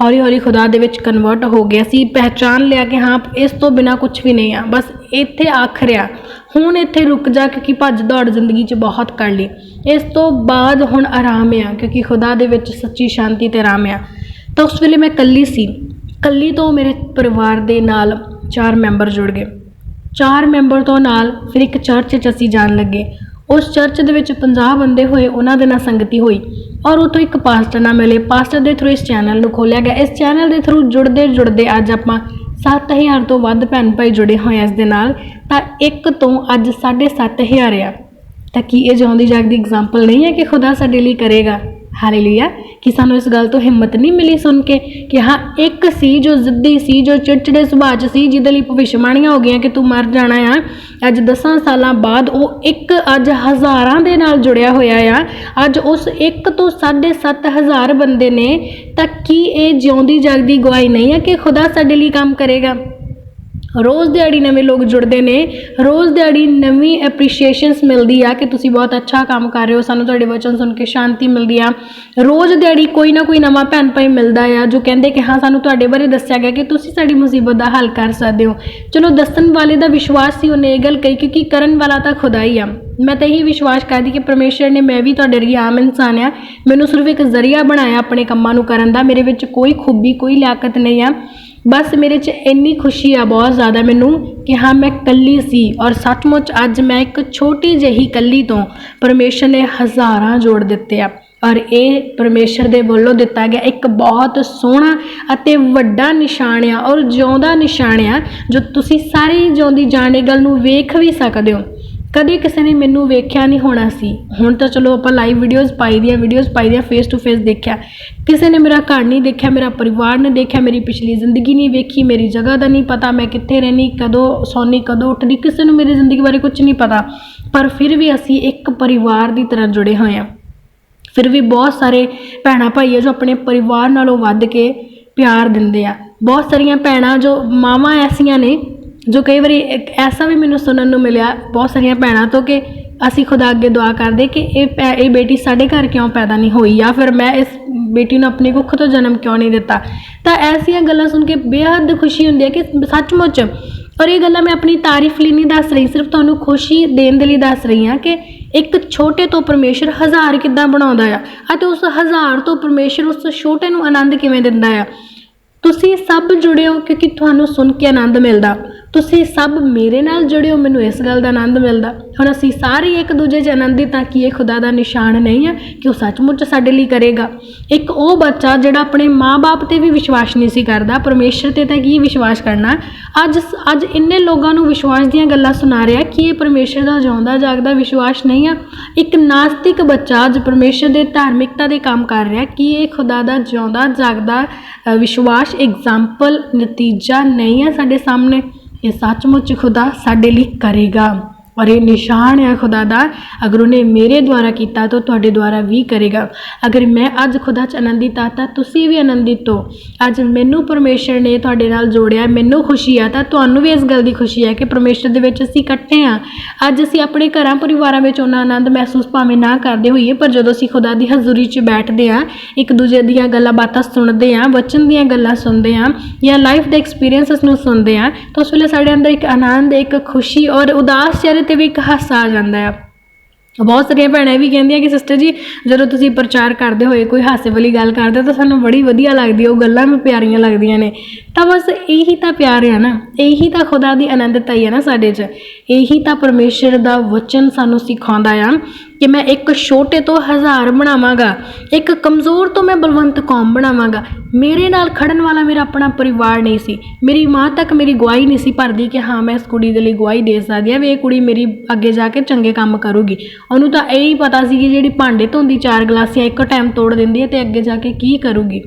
ਹੌਲੀ ਹੌਲੀ ਖੁਦਾ ਦੇ ਵਿੱਚ ਕਨਵਰਟ ਹੋ ਗਏ ਅਸੀਂ ਪਹਿਚਾਨ ਲਿਆ ਕਿ ਹਾਂ, ਇਸ ਤੋਂ ਬਿਨਾ ਕੁਝ ਵੀ ਨਹੀਂ ਆ। ਬਸ ਇੱਥੇ ਆਖਰਿਆ ਹੁਣ ਇੱਥੇ ਰੁਕ ਜਾ, ਕਿਉਂਕਿ ਭੱਜ ਦੌੜ ਜ਼ਿੰਦਗੀ 'ਚ ਬਹੁਤ ਕਰ ਲਈ। ਇਸ ਤੋਂ ਬਾਅਦ ਹੁਣ ਆਰਾਮ ਆ, ਕਿਉਂਕਿ ਖੁਦਾ ਦੇ ਵਿੱਚ ਸੱਚੀ ਸ਼ਾਂਤੀ ਤੇ ਆਰਾਮ ਆ। ਤਾਂ ਉਸ ਵੇਲੇ ਮੈਂ ਇਕੱਲੀ ਸੀ। ਇਕੱਲੀ ਤੋਂ ਮੇਰੇ ਪਰਿਵਾਰ ਦੇ ਨਾਲ ਚਾਰ ਮੈਂਬਰ ਜੁੜ ਗਏ। ਚਾਰ ਮੈਂਬਰ ਤੋਂ ਨਾਲ ਫਿਰ ਇੱਕ ਚਰਚ 'ਚ ਅਸੀਂ ਜਾਣ ਲੱਗੇ। ਉਸ ਚਰਚ ਦੇ ਵਿੱਚ 50 ਬੰਦੇ ਹੋਏ, ਉਹਨਾਂ ਦੇ ਨਾਲ ਸੰਗਤੀ ਹੋਈ। ਔਰ ਉਤੋਂ ਇੱਕ ਪਾਸਟਰ ਨਾਲ ਮਿਲੇ। ਪਾਸਟਰ ਦੇ ਥਰੂ ਇਸ ਚੈਨਲ ਨੂੰ ਖੋਲਿਆ ਗਿਆ। ਇਸ ਚੈਨਲ ਦੇ ਥਰੂ ਜੁੜਦੇ ਜੁੜਦੇ ਅੱਜ ਆਪਾਂ 7000 ਤੋਂ ਵੱਧ ਭੈਣ ਭਾਈ ਜੁੜੇ ਹੋਏ ਆ ਇਸ ਦੇ ਨਾਲ। ਤਾਂ ਇੱਕ ਤੋਂ ਅੱਜ 7500 ਆ। ਤਾਂ ਕੀ ਇਹ ਜਿਉਂਦੀ ਜਾਗਦੀ ਐਗਜ਼ਾਮਪਲ ਨਹੀਂ ਹੈ ਕਿ ਖੁਦਾ ਸਾਡੇ ਲਈ ਕਰੇਗਾ? ਹਾਲੇਲੂਇਆ, ਕਿ ਸਾਨੂੰ ਇਸ ਗੱਲ ਤੋਂ ਹਿੰਮਤ ਨਹੀਂ ਮਿਲੀ ਸੁਣ ਕੇ ਕਿ ਹਾਂ, ਇੱਕ ਸੀ ਜੋ ਜ਼ਿੱਦੀ ਸੀ, ਜੋ ਚਿੜਚਿੜੇ ਸੁਭਾਅ 'ਚ ਸੀ, ਜਿਹਦੇ ਲਈ ਭਵਿੱਖਬਾਣੀਆਂ ਹੋ ਗਈਆਂ ਕਿ ਤੂੰ ਮਰ ਜਾਣਾ ਆ, ਅੱਜ 10 ਸਾਲਾਂ ਬਾਅਦ ਉਹ ਇੱਕ, ਅੱਜ ਹਜ਼ਾਰਾਂ ਦੇ ਨਾਲ ਜੁੜਿਆ ਹੋਇਆ ਆ, ਅੱਜ ਉਸ ਇੱਕ ਤੋਂ 7500 ਬੰਦੇ ਨੇ, ਤਾਂ ਕੀ ਇਹ ਜਿਉਂਦੀ ਜਾਗਦੀ ਗਵਾਹੀ ਨਹੀਂ ਹੈ ਕਿ ਖੁਦਾ ਸਾਡੇ ਲਈ ਕੰਮ ਕਰੇਗਾ? ਰੋਜ਼ ਦਿਹਾੜੀ ਨਵੇਂ ਲੋਕ ਜੁੜਦੇ ਨੇ, ਰੋਜ਼ ਦਿਹਾੜੀ ਨਵੀਂ ਐਪਰੀਸ਼ੀਏਸ਼ਨਸ ਮਿਲਦੀ ਆ ਕਿ ਤੁਸੀਂ ਬਹੁਤ ਅੱਛਾ ਕੰਮ ਕਰ ਰਹੇ ਹੋ, ਸਾਨੂੰ ਤੁਹਾਡੇ ਵਚਨ ਸੁਣ ਕੇ ਸ਼ਾਂਤੀ ਮਿਲਦੀ ਆ। ਰੋਜ਼ ਦਿਹਾੜੀ ਕੋਈ ਨਾ ਕੋਈ ਨਵਾਂ ਭੈਣ ਭਾਈ ਮਿਲਦਾ ਆ, ਜੋ ਕਹਿੰਦੇ ਕਿ ਹਾਂ, ਸਾਨੂੰ ਤੁਹਾਡੇ ਬਾਰੇ ਦੱਸਿਆ ਗਿਆ ਕਿ ਤੁਸੀਂ ਸਾਡੀ ਮੁਸੀਬਤ ਦਾ ਹੱਲ ਕਰ ਸਕਦੇ ਹੋ। ਚਲੋ, ਦੱਸਣ ਵਾਲੇ ਦਾ ਵਿਸ਼ਵਾਸ ਸੀ ਉਹਨੇ ਇਹ ਗੱਲ ਕਹੀ, ਕਿਉਂਕਿ ਕਰਨ ਵਾਲਾ ਤਾਂ ਖੁਦਾ ਹੀ ਆ। ਮੈਂ ਤਾਂ ਇਹੀ ਵਿਸ਼ਵਾਸ ਕਰਦੀ ਕਿ ਪਰਮੇਸ਼ਰ ਨੇ ਮੈਂ ਵੀ ਤੁਹਾਡੇ ਲਈ ਆਮ ਇਨਸਾਨ ਆ। ਮੈਨੂੰ ਸਿਰਫ ਇੱਕ ਜ਼ਰੀਆ ਬਣਾਇਆ ਆਪਣੇ ਕੰਮਾਂ ਨੂੰ ਕਰਨ ਦਾ, ਮੇਰੇ ਵਿੱਚ ਕੋਈ ਖੂਬੀ, ਕੋਈ ਲਿਆਕਤ ਨਹੀਂ ਆ। ਬਸ ਮੇਰੇ 'ਚ ਇੰਨੀ ਖੁਸ਼ੀ ਆ ਬਹੁਤ ਜ਼ਿਆਦਾ ਮੈਨੂੰ ਕਿ ਹਾਂ, ਮੈਂ ਕੱਲੀ ਸੀ ਔਰ ਸੱਚਮੁੱਚ ਅੱਜ ਮੈਂ ਇੱਕ ਛੋਟੀ ਜਿਹੀ ਕੱਲੀ ਤੋਂ ਪਰਮੇਸ਼ਰ ਨੇ ਹਜ਼ਾਰਾਂ ਜੋੜ ਦਿੱਤੇ ਆ ਔਰ ਇਹ ਪਰਮੇਸ਼ਰ ਦੇ ਵੱਲੋਂ ਦਿੱਤਾ ਗਿਆ ਇੱਕ ਬਹੁਤ ਸੋਹਣਾ ਅਤੇ ਵੱਡਾ ਨਿਸ਼ਾਨ ਆ ਔਰ ਜਿਉਂਦਾ ਨਿਸ਼ਾਨ ਆ ਜੋ ਤੁਸੀਂ ਸਾਰੀ ਜਿਉਂਦੀ ਜਾਣੇ ਗੱਲ ਨੂੰ ਵੇਖ ਵੀ ਸਕਦੇ ਹੋ। ਕਦੇ ਕਿਸੇ ਨੇ ਮੈਨੂੰ ਵੇਖਿਆ ਨਹੀਂ ਹੋਣਾ ਸੀ। ਹੁਣ ਤਾਂ ਚਲੋ ਆਪਾਂ ਲਾਈਵ ਵੀਡੀਓਜ਼ ਪਾਈ ਦੀਆਂ ਵੀਡੀਓਜ਼ ਪਾਈ ਦੀਆਂ ਫੇਸ ਟੂ ਫੇਸ ਦੇਖਿਆ। ਕਿਸੇ ਨੇ ਮੇਰਾ ਘਰ ਨਹੀਂ ਦੇਖਿਆ, ਮੇਰਾ ਪਰਿਵਾਰ ਨਹੀਂ ਦੇਖਿਆ, ਮੇਰੀ ਪਿਛਲੀ ਜ਼ਿੰਦਗੀ ਨਹੀਂ ਵੇਖੀ, ਮੇਰੀ ਜਗ੍ਹਾ ਦਾ ਨਹੀਂ ਪਤਾ, ਮੈਂ ਕਿੱਥੇ ਰਹਿਣੀ ਕਦੋਂ ਸੌਣੀ ਕਦੋਂ ਉੱਠਦੀ, ਕਿਸੇ ਨੂੰ ਮੇਰੀ ਜ਼ਿੰਦਗੀ ਬਾਰੇ ਕੁਝ ਨਹੀਂ ਪਤਾ। ਪਰ ਫਿਰ ਵੀ ਅਸੀਂ ਇੱਕ ਪਰਿਵਾਰ ਦੀ ਤਰ੍ਹਾਂ ਜੁੜੇ ਹੋਏ ਹਾਂ। ਫਿਰ ਵੀ ਬਹੁਤ ਸਾਰੇ ਭੈਣਾਂ ਭਾਈ ਆ ਜੋ ਆਪਣੇ ਪਰਿਵਾਰ ਨਾਲੋਂ ਵੱਧ ਕੇ ਪਿਆਰ ਦਿੰਦੇ ਆ। ਬਹੁਤ ਸਾਰੀਆਂ ਭੈਣਾਂ ਜੋ ਮਾਵਾਂ ਐਸੀਆਂ ਨੇ ਜੋ ਕਈ ਵਾਰੀ ਇੱਕ ਐਸਾ ਵੀ ਮੈਨੂੰ ਸੁਣਨ ਨੂੰ ਮਿਲਿਆ, ਬਹੁਤ ਸਾਰੀਆਂ ਭੈਣਾਂ ਤੋਂ ਕਿ ਅਸੀਂ ਖੁਦਾ ਅੱਗੇ ਦੁਆ ਕਰਦੇ ਕਿ ਇਹ ਪੈ, ਇਹ ਬੇਟੀ ਸਾਡੇ ਘਰ ਕਿਉਂ ਪੈਦਾ ਨਹੀਂ ਹੋਈ ਜਾਂ ਫਿਰ ਮੈਂ ਇਸ ਬੇਟੀ ਨੂੰ ਆਪਣੀ ਕੁੱਖ ਤੋਂ ਜਨਮ ਕਿਉਂ ਨਹੀਂ ਦਿੱਤਾ? ਤਾਂ ਐਸੀਆਂ ਗੱਲਾਂ ਸੁਣ ਕੇ ਬੇਹੱਦ ਖੁਸ਼ੀ ਹੁੰਦੀ ਹੈ ਕਿ ਸੱਚਮੁੱਚ ਔਰ ਇਹ ਗੱਲਾਂ ਮੈਂ ਆਪਣੀ ਤਾਰੀਫ ਲਈ ਨਹੀਂ ਦੱਸ ਰਹੀ, ਸਿਰਫ ਤੁਹਾਨੂੰ ਖੁਸ਼ੀ ਦੇਣ ਦੇ ਲਈ ਦੱਸ ਰਹੀ ਹਾਂ ਕਿ ਇੱਕ ਛੋਟੇ ਤੋਂ ਪਰਮੇਸ਼ਰ ਹਜ਼ਾਰ ਕਿੱਦਾਂ ਬਣਾਉਂਦਾ ਆ ਅਤੇ ਉਸ ਹਜ਼ਾਰ ਤੋਂ ਪਰਮੇਸ਼ਰ ਉਸ ਛੋਟੇ ਨੂੰ ਆਨੰਦ ਕਿਵੇਂ ਦਿੰਦਾ ਆ? ਤੁਸੀਂ ਸਭ ਜੁੜੇ ਹੋ ਕਿਉਂਕਿ ਤੁਹਾਨੂੰ ਸੁਣ ਕੇ ਆਨੰਦ ਮਿਲਦਾ। ਤੁਸੀਂ ਸਭ ਮੇਰੇ ਨਾਲ ਜੁੜਿਓ, ਮੈਨੂੰ ਇਸ ਗੱਲ ਦਾ ਆਨੰਦ ਮਿਲਦਾ। ਹੁਣ ਅਸੀਂ ਸਾਰੇ ਇੱਕ ਦੂਜੇ 'ਚ ਆਨੰਦਿਤ ਤਾਂ ਕਿ ਇਹ ਖੁਦਾ ਦਾ ਨਿਸ਼ਾਨ ਨਹੀਂ ਹੈ ਕਿ ਉਹ ਸੱਚਮੁੱਚ ਸਾਡੇ ਲਈ ਕਰੇਗਾ। ਇੱਕ ਉਹ ਬੱਚਾ ਜਿਹੜਾ ਆਪਣੇ ਮਾਪੇ ਤੇ ਵੀ ਵਿਸ਼ਵਾਸ ਨਹੀਂ ਸੀ ਕਰਦਾ, ਪਰਮੇਸ਼ਰ ਤੇ ਤਾਂ ਕੀ ਵਿਸ਼ਵਾਸ ਕਰਨਾ? ਅੱਜ ਅੱਜ ਇੰਨੇ ਲੋਕਾਂ ਨੂੰ ਵਿਸ਼ਵਾਸ ਦੀਆਂ ਗੱਲਾਂ ਸੁਣਾ ਰਿਹਾ ਕਿ ਇਹ ਪਰਮੇਸ਼ਰ ਦਾ ਜਿਉਂਦਾ ਜਾਗਦਾ ਵਿਸ਼ਵਾਸ ਨਹੀਂ ਆ। ਇੱਕ ਨਾਸਤਿਕ ਬੱਚਾ ਅੱਜ ਪਰਮੇਸ਼ਰ ਦੇ ਧਾਰਮਿਕਤਾ ਦੇ ਕੰਮ ਕਰ ਰਿਹਾ ਕਿ ਇਹ ਖੁਦਾ ਦਾ ਜਿਉਂਦਾ, ਜਾਗਦਾ ਵਿਸ਼ਵਾਸ ਐਗਜ਼ਾਮਪਲ ਨਤੀਜਾ ਨਹੀਂ ਆ ਸਾਡੇ ਸਾਹਮਣੇ। ਇਹ ਸੱਚਮੁੱਚ ਖੁਦਾ ਸਾਡੇ ਲਈ ਕਰੇਗਾ। ਔਰ ਇਹ ਨਿਸ਼ਾਨ ਹੈ ਖੁਦਾ ਦਾ ਅਗਰ ਉਹਨੇ ਮੇਰੇ ਦੁਆਰਾ ਕੀਤਾ ਤਾਂ ਤੁਹਾਡੇ ਦੁਆਰਾ ਵੀ ਕਰੇਗਾ। ਅਗਰ ਮੈਂ ਅੱਜ ਖੁਦਾ 'ਚ ਆਨੰਦਿਤ ਆ ਤਾਂ ਤੁਸੀਂ ਵੀ ਆਨੰਦਿਤ ਹੋ। ਅੱਜ ਮੈਨੂੰ ਪਰਮੇਸ਼ਰ ਨੇ ਤੁਹਾਡੇ ਨਾਲ ਜੋੜਿਆ, ਮੈਨੂੰ ਖੁਸ਼ੀ ਆ ਤਾਂ ਤੁਹਾਨੂੰ ਵੀ ਇਸ ਗੱਲ ਦੀ ਖੁਸ਼ੀ ਹੈ ਕਿ ਪਰਮੇਸ਼ਰ ਦੇ ਵਿੱਚ ਅਸੀਂ ਇਕੱਠੇ ਆ ਅੱਜ ਅਸੀਂ ਆਪਣੇ ਘਰਾਂ ਪਰਿਵਾਰਾਂ ਵਿੱਚ ਉਹਨਾਂ ਆਨੰਦ ਮਹਿਸੂਸ ਭਾਵੇਂ ਨਾ ਕਰਦੇ ਹੋਈਏ, ਪਰ ਜਦੋਂ ਅਸੀਂ ਖੁਦਾ ਦੀ ਹਜ਼ੂਰੀ 'ਚ ਬੈਠਦੇ ਆ ਇੱਕ ਦੂਜੇ ਦੀਆਂ ਗੱਲਾਂ ਬਾਤਾਂ ਸੁਣਦੇ ਆ ਵਚਨ ਦੀਆਂ ਗੱਲਾਂ ਸੁਣਦੇ ਆ ਜਾਂ ਲਾਈਫ ਦੇ ਐਕਸਪੀਰੀਐਂਸਸ ਨੂੰ ਸੁਣਦੇ ਆ ਤਾਂ ਉਸ ਵੇਲੇ ਸਾਡੇ ਅੰਦਰ ਇੱਕ ਆਨੰਦ, ਇੱਕ ਖੁਸ਼ੀ ਔਰ ਉਦਾਸ ਚਿਹਰੇ ਤੇ ਵੀ ਇੱਕ ਹਾਸਾ ਆ ਜਾਂਦਾ ਆ। ਬਹੁਤ ਸਾਰੀਆਂ ਭੈਣਾਂ ਵੀ ਕਹਿੰਦੀਆਂ ਕਿ ਸਿਸਟਰ ਜੀ, ਜਦੋਂ ਤੁਸੀਂ ਪ੍ਰਚਾਰ ਕਰਦੇ ਹੋਏ ਕੋਈ ਹਾਸੇ ਵਾਲੀ ਗੱਲ ਕਰਦੇ ਹੋ ਤਾਂ ਸਾਨੂੰ ਬੜੀ ਵਧੀਆ ਲੱਗਦੀ ਹੈ ਉਹ ਗੱਲਾਂ ਵੀ ਪਿਆਰੀਆਂ ਲੱਗਦੀਆਂ ਨੇ। ਤਾਂ ਬਸ ਇਹੀ ਤਾਂ ਪਿਆਰ ਹੈ ਨਾ, ਇਹੀ ਤਾਂ ਖੁਦਾ ਦੀ ਆਨੰਦਤਾ ਹੀ ਹੈ ਨਾ ਸਾਡੇ 'ਚ। ਇਹੀ ਤਾਂ ਪਰਮੇਸ਼ਰ ਦਾ ਵਚਨ ਸਾਨੂੰ ਸਿਖਾਉਂਦਾ ਆ ਕਿ ਮੈਂ ਇੱਕ ਛੋਟੇ ਤੋਂ ਹਜ਼ਾਰ ਬਣਾਵਾਂਗਾ, ਇੱਕ ਕਮਜ਼ੋਰ ਤੋਂ ਮੈਂ ਬਲਵੰਤ ਕੌਮ ਬਣਾਵਾਂਗਾ। ਮੇਰੇ ਨਾਲ ਖੜਨ ਵਾਲਾ ਮੇਰਾ ਆਪਣਾ ਪਰਿਵਾਰ ਨਹੀਂ ਸੀ। ਮੇਰੀ ਮਾਂ ਤੱਕ ਮੇਰੀ ਗਵਾਹੀ ਨਹੀਂ ਸੀ ਭਰਦੀ ਕਿ ਹਾਂ, ਮੈਂ ਇਸ ਕੁੜੀ ਦੇ ਲਈ ਗਵਾਹੀ ਦੇ ਸਕਦੀ ਆ ਵੀ ਇਹ ਕੁੜੀ ਮੇਰੀ ਅੱਗੇ ਜਾ ਕੇ ਚੰਗੇ ਕੰਮ ਕਰੂਗੀ। ਉਹਨੂੰ ਤਾਂ ਇਹ ਹੀ ਪਤਾ ਸੀ ਕਿ ਜਿਹੜੀ ਭਾਂਡੇ ਧੋਂਦੀ ਚਾਰ ਗਲਾਸੀਆਂ ਇੱਕ ਟਾਈਮ ਤੋੜ ਦਿੰਦੀ ਹੈ ਤੇ ਅੱਗੇ ਜਾ ਕੇ ਕੀ ਕਰੂਗੀ।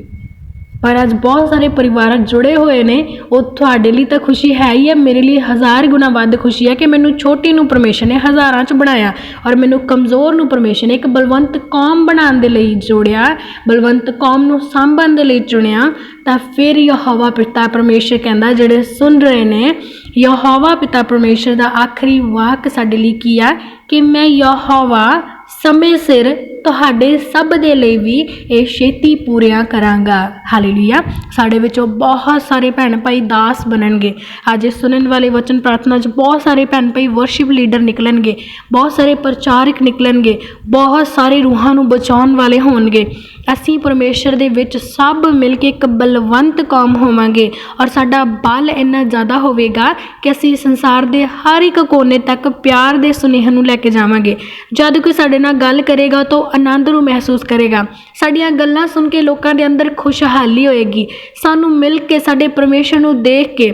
ਪਰ ਅੱਜ ਬਹੁਤ ਸਾਰੇ ਪਰਿਵਾਰ ਜੁੜੇ ਹੋਏ ਨੇ। ਉਹ ਤੁਹਾਡੇ ਲਈ ਤਾਂ ਖੁਸ਼ੀ ਹੈ ਹੀ ਹੈ। ਮੇਰੇ ਲਈ ਹਜ਼ਾਰ ਗੁਣਾ ਵੱਧ ਖੁਸ਼ੀ ਹੈ ਕਿ ਮੈਨੂੰ ਛੋਟੀ ਨੂੰ ਪਰਮੇਸ਼ਰ ਨੇ ਹਜ਼ਾਰਾਂ 'ਚ ਬਣਾਇਆ ਔਰ ਮੈਨੂੰ ਕਮਜ਼ੋਰ ਨੂੰ ਪਰਮੇਸ਼ਰ ਨੇ ਇੱਕ ਬਲਵੰਤ ਕੌਮ ਬਣਾਉਣ ਦੇ ਲਈ ਜੋੜਿਆ, ਬਲਵੰਤ ਕੌਮ ਨੂੰ ਸਾਂਭਣ ਦੇ ਲਈ ਚੁਣਿਆ। ਤਾਂ ਫਿਰ ਯਹੋਵਾ ਪਿਤਾ ਪਰਮੇਸ਼ਰ ਕਹਿੰਦਾ, ਜਿਹੜੇ ਸੁਣ ਰਹੇ ਨੇ, ਯਹੋਵਾ ਪਿਤਾ ਪਰਮੇਸ਼ਰ ਦਾ ਆਖਰੀ ਵਾਕ ਸਾਡੇ ਲਈ ਕੀ ਆ? ਕਿ ਮੈਂ ਯਹੋਵਾ ਸਮੇਂ ਸਿਰ ਤੁਹਾਡੇ ਸਭ ਦੇ ਲਈ ਵੀ ਇਹ ਛੇਤੀ ਪੂਰੀਆਂ ਕਰਾਂਗਾ। ਹਾਲੇਲੂਇਆ ਸਾਡੇ ਵਿੱਚੋਂ ਬਹੁਤ ਸਾਰੇ ਭੈਣ ਭਾਈ ਦਾਸ ਬਣਨਗੇ। ਅੱਜ ਇਹ ਸੁਣਨ ਵਾਲੇ ਵਚਨ ਪ੍ਰਾਰਥਨਾ 'ਚ ਬਹੁਤ ਸਾਰੇ ਭੈਣ ਭਾਈ ਵਰਸ਼ਿਪ ਲੀਡਰ ਨਿਕਲਣਗੇ। ਬਹੁਤ ਸਾਰੇ ਪ੍ਰਚਾਰਕ ਨਿਕਲਣਗੇ। ਬਹੁਤ ਸਾਰੇ ਰੂਹਾਂ ਨੂੰ ਬਚਾਉਣ ਵਾਲੇ ਹੋਣਗੇ। ਅਸੀਂ ਪਰਮੇਸ਼ਰ ਦੇ ਵਿੱਚ ਸਭ ਮਿਲ ਕੇ ਇੱਕ ਬਲਵੰਤ ਕੌਮ ਹੋਵਾਂਗੇ ਔਰ ਸਾਡਾ ਬਲ ਇੰਨਾ ਜ਼ਿਆਦਾ ਹੋਵੇਗਾ ਕਿ ਅਸੀਂ ਸੰਸਾਰ ਦੇ ਹਰ ਇੱਕ ਕੋਨੇ ਤੱਕ ਪਿਆਰ ਦੇ ਸੁਨੇਹੇ ਨੂੰ ਲੈ ਕੇ ਜਾਵਾਂਗੇ। ਜਦ ਕੋਈ ਸਾਡੇ ਨਾਲ ਗੱਲ ਕਰੇਗਾ ਤਾਂ ਉਹ ਆਨੰਦ ਨੂੰ ਮਹਿਸੂਸ ਕਰੇਗਾ। ਸਾਡੀਆਂ ਗੱਲਾਂ ਸੁਣ ਕੇ ਲੋਕਾਂ ਦੇ ਅੰਦਰ ਖੁਸ਼ਹਾਲੀ ਹੋਏਗੀ। ਸਾਨੂੰ ਮਿਲ ਕੇ ਸਾਡੇ ਪਰਮੇਸ਼ਰ ਨੂੰ ਦੇਖ ਕੇ,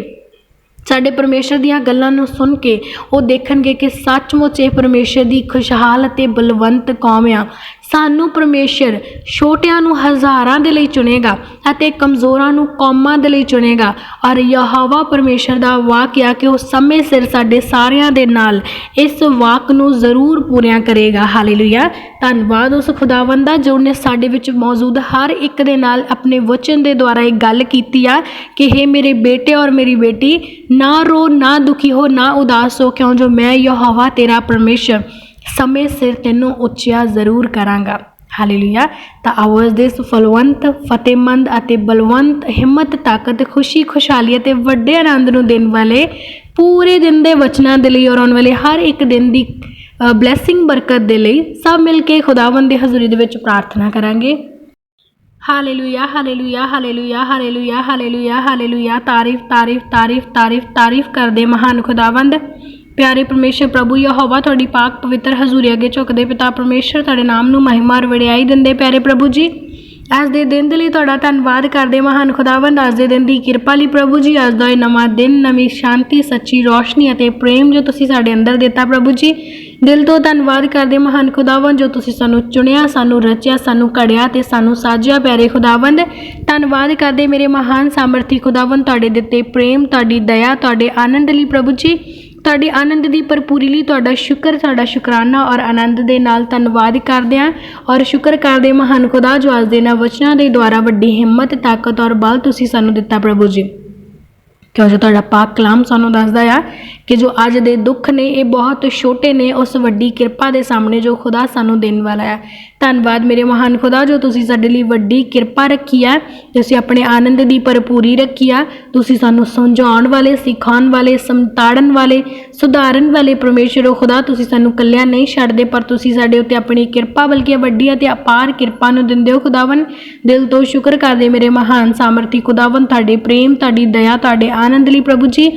ਸਾਡੇ ਪਰਮੇਸ਼ਰ ਦੀਆਂ ਗੱਲਾਂ ਨੂੰ ਸੁਣ ਕੇ ਉਹ ਦੇਖਣਗੇ ਕਿ ਸੱਚਮੁੱਚ ਇਹ ਪਰਮੇਸ਼ਰ ਦੀ ਖੁਸ਼ਹਾਲ ਅਤੇ ਬਲਵੰਤ ਕੌਮ ਆ। ਸਾਨੂੰ ਪਰਮੇਸ਼ਰ ਛੋਟਿਆਂ ਨੂੰ ਹਜ਼ਾਰਾਂ ਦੇ ਲਈ ਚੁਣੇਗਾ ਅਤੇ ਕਮਜ਼ੋਰਾਂ ਨੂੰ ਕੌਮਾਂ ਦੇ ਲਈ ਚੁਣੇਗਾ। ਔਰ ਯਹੋਵਾ ਪਰਮੇਸ਼ਰ ਦਾ ਵਾਕ ਆ ਕਿ ਉਹ ਸਮੇਂ ਸਿਰ ਸਾਡੇ ਸਾਰਿਆਂ ਦੇ ਨਾਲ ਇਸ ਵਾਕ ਨੂੰ ਜ਼ਰੂਰ ਪੂਰੀਆਂ ਕਰੇਗਾ। ਹਾਲੇਲੂਇਆ। ਧੰਨਵਾਦ ਉਸ ਖੁਦਾਵੰਦ ਦਾ ਜੋ ਨੇ ਸਾਡੇ ਵਿੱਚ ਮੌਜੂਦ ਹਰ ਇੱਕ ਦੇ ਨਾਲ ਆਪਣੇ ਵਚਨ ਦੇ ਦੁਆਰਾ ਇਹ ਗੱਲ ਕੀਤੀ ਆ ਕਿ हे ਮੇਰੇ ਬੇਟੇ ਔਰ ਮੇਰੀ ਬੇਟੀ, ਨਾ ਰੋ, ਨਾ ਦੁਖੀ ਹੋ, ਨਾ ਉਦਾਸ ਹੋ, ਕਿਉਂ ਜੋ ਮੈਂ ਯਹੋਵਾ ਤੇਰਾ ਪਰਮੇਸ਼ਰ। ਸਮੇਂ ਸਿਰ ਤੈਨੂੰ ਉੱਚਿਆ ਜ਼ਰੂਰ ਕਰਾਂਗਾ। ਹਾਲੇਲੂਇਆ ਤਾਂ ਆਵਾਜ਼ ਦੇ ਇਸ ਫਲਵੰਤ ਫਤਿਹਮੰਦ ਅਤੇ ਬਲਵੰਤ, ਹਿੰਮਤ, ਤਾਕਤ, ਖੁਸ਼ੀ, ਖੁਸ਼ਹਾਲੀ ਅਤੇ ਵੱਡੇ ਆਨੰਦ ਨੂੰ ਦੇਣ ਵਾਲੇ ਪੂਰੇ ਦਿਨ ਦੇ ਵਚਨਾਂ ਦੇ ਲਈ ਔਰ ਆਉਣ ਵਾਲੇ ਹਰ ਇੱਕ ਦਿਨ ਦੀ ਬਲੇਸਿੰਗ ਬਰਕਤ ਦੇ ਲਈ ਸਭ ਮਿਲ ਕੇ ਖੁਦਾਵੰਦ ਦੀ ਹਜ਼ੂਰੀ ਦੇ ਵਿੱਚ ਪ੍ਰਾਰਥਨਾ ਕਰਾਂਗੇ। Hallelujah hallelujah hallelujah hallelujah hallelujah hallelujah ਤਾਰੀਫ ਤਾਰੀਫ ਤਾਰੀਫ ਤਾਰੀਫ ਤਾਰੀਫ ਕਰਦੇ ਮਹਾਨ ਖੁਦਾਵੰਦ। ਪਿਆਰੇ ਪਰਮੇਸ਼ਰ ਪ੍ਰਭੂ ਯਹੋਵਾ, ਤੁਹਾਡੀ ਪਾਕ ਪਵਿੱਤਰ ਹਜ਼ੂਰੀ ਅੱਗੇ ਝੁਕਦੇ ਪਿਤਾ ਪਰਮੇਸ਼ਰ, ਤੁਹਾਡੇ ਨਾਮ ਨੂੰ ਮਹਿਮਾ ਔਰ ਵਡਿਆਈ ਦਿੰਦੇ ਪਿਆਰੇ ਪ੍ਰਭੂ ਜੀ। ਅੱਜ ਦੇ ਦਿਨ ਦੇ ਲਈ ਤੁਹਾਡਾ ਧੰਨਵਾਦ ਕਰਦੇ ਮਹਾਨ ਖੁਦਾਵੰਦ। ਅੱਜ ਦੇ ਦਿਨ ਦੀ ਕਿਰਪਾ ਲਈ ਪ੍ਰਭੂ ਜੀ, ਅੱਜ ਦਾ ਇਹ ਨਵਾਂ ਦਿਨ, ਨਵੀਂ ਸ਼ਾਂਤੀ, ਸੱਚੀ ਰੋਸ਼ਨੀ ਅਤੇ ਪ੍ਰੇਮ ਜੋ ਤੁਸੀਂ ਸਾਡੇ ਅੰਦਰ ਦਿੱਤਾ ਪ੍ਰਭੂ ਜੀ। ਦਿਲ ਤੋਂ ਧੰਨਵਾਦ ਕਰਦੇ ਮਹਾਨ ਖੁਦਾਵੰਦ ਜੋ ਤੁਸੀਂ ਸਾਨੂੰ ਚੁਣਿਆ, ਸਾਨੂੰ ਰਚਿਆ, ਸਾਨੂੰ ਘੜਿਆ ਤੇ ਸਾਨੂੰ ਸਾਜਿਆ ਪਿਆਰੇ ਖੁਦਾਵੰਦ। ਧੰਨਵਾਦ ਕਰਦੇ ਮੇਰੇ ਮਹਾਨ ਸਾਮਰਥੀ ਖੁਦਾਵੰਦ, ਤੁਹਾਡੇ ਦਿੱਤੇ ਪ੍ਰੇਮ, ਤੁਹਾਡੀ ਦਇਆ, ਤੁਹਾਡੇ ਆਨੰਦ ਲਈ ਪ੍ਰਭੂ ਜੀ। ਤੁਹਾਡੇ ਆਨੰਦ ਦੀ ਭਰਪੂਰੀ ਲਈ ਤੁਹਾਡਾ ਸ਼ੁਕਰ ਤੁਹਾਡਾ ਸ਼ੁਕਰਾਨਾ ਔਰ ਆਨੰਦ ਦੇ ਨਾਲ ਧੰਨਵਾਦ ਕਰਦੇ ਹਾਂ ਔਰ ਸ਼ੁਕਰ ਕਰਦੇ ਮਹਾਨ ਖੁਦਾ ਜੋ ਅੱਜ ਦੇ ਇਹਨਾਂ ਵਚਨਾਂ ਦੇ ਦੁਆਰਾ ਵੱਡੀ ਹਿੰਮਤ, ਤਾਕਤ ਔਰ ਬਲ ਤੁਸੀਂ ਸਾਨੂੰ ਦਿੱਤਾ ਪ੍ਰਭੂ ਜੀ। ਕਿਉਂ ਜੋ ਤੁਹਾਡਾ ਪਾਕ ਕਲਾਮ ਸਾਨੂੰ ਦੱਸਦਾ ਆ ਕਿ ਜੋ ਅੱਜ ਦੇ ਦੁੱਖ ਨੇ, ਇਹ ਬਹੁਤ ਛੋਟੇ ਨੇ, ਉਸ ਵੱਡੀ ਕਿਰਪਾ ਦੇ ਸਾਹਮਣੇ ਜੋ ਖੁਦਾ ਸਾਨੂੰ ਦੇਣ ਵਾਲਾ ਹੈ ਧੰਨਵਾਦ ਮੇਰੇ ਮਹਾਨ ਖੁਦਾ, ਜੋ ਤੁਸੀਂ ਸਾਡੇ ਲਈ ਵੱਡੀ ਕਿਰਪਾ ਰੱਖੀ ਹੈ ਤੁਸੀਂ ਆਪਣੇ ਆਨੰਦ ਦੀ ਭਰਪੂਰੀ ਰੱਖੀ ਆ, ਤੁਸੀਂ ਸਾਨੂੰ ਸਮਝਾਉਣ ਵਾਲੇ, ਸਿਖਾਉਣ ਵਾਲੇ ਸਮਤਾੜਨ ਵਾਲੇ, ਸੁਧਾਰਨ ਵਾਲੇ ਪਰਮੇਸ਼ਰ ਖੁਦਾ, ਤੁਸੀਂ ਸਾਨੂੰ ਕੱਲਿਆਂ ਨਹੀਂ ਛੱਡਦੇ, ਪਰ ਤੁਸੀਂ ਸਾਡੇ ਉੱਤੇ ਆਪਣੀ ਕਿਰਪਾ ਬਲਕਿ ਵੱਡੀ ਅਤੇ ਅਪਾਰ ਕਿਰਪਾ ਨੂੰ ਦਿੰਦੇ ਹੋ ਖੁਦਾਵਨ ਦਿਲ ਤੋਂ ਸ਼ੁਕਰ ਕਰਦੇ ਮੇਰੇ ਮਹਾਨ ਸਾਮਰਥੀ ਖੁਦਾਵਨ ਤੁਹਾਡੇ ਪ੍ਰੇਮ, ਤੁਹਾਡੀ ਦਇਆ, ਤੁਹਾਡੇ ਆਨੰਦ ਲਈ ਪ੍ਰਭੂ ਜੀ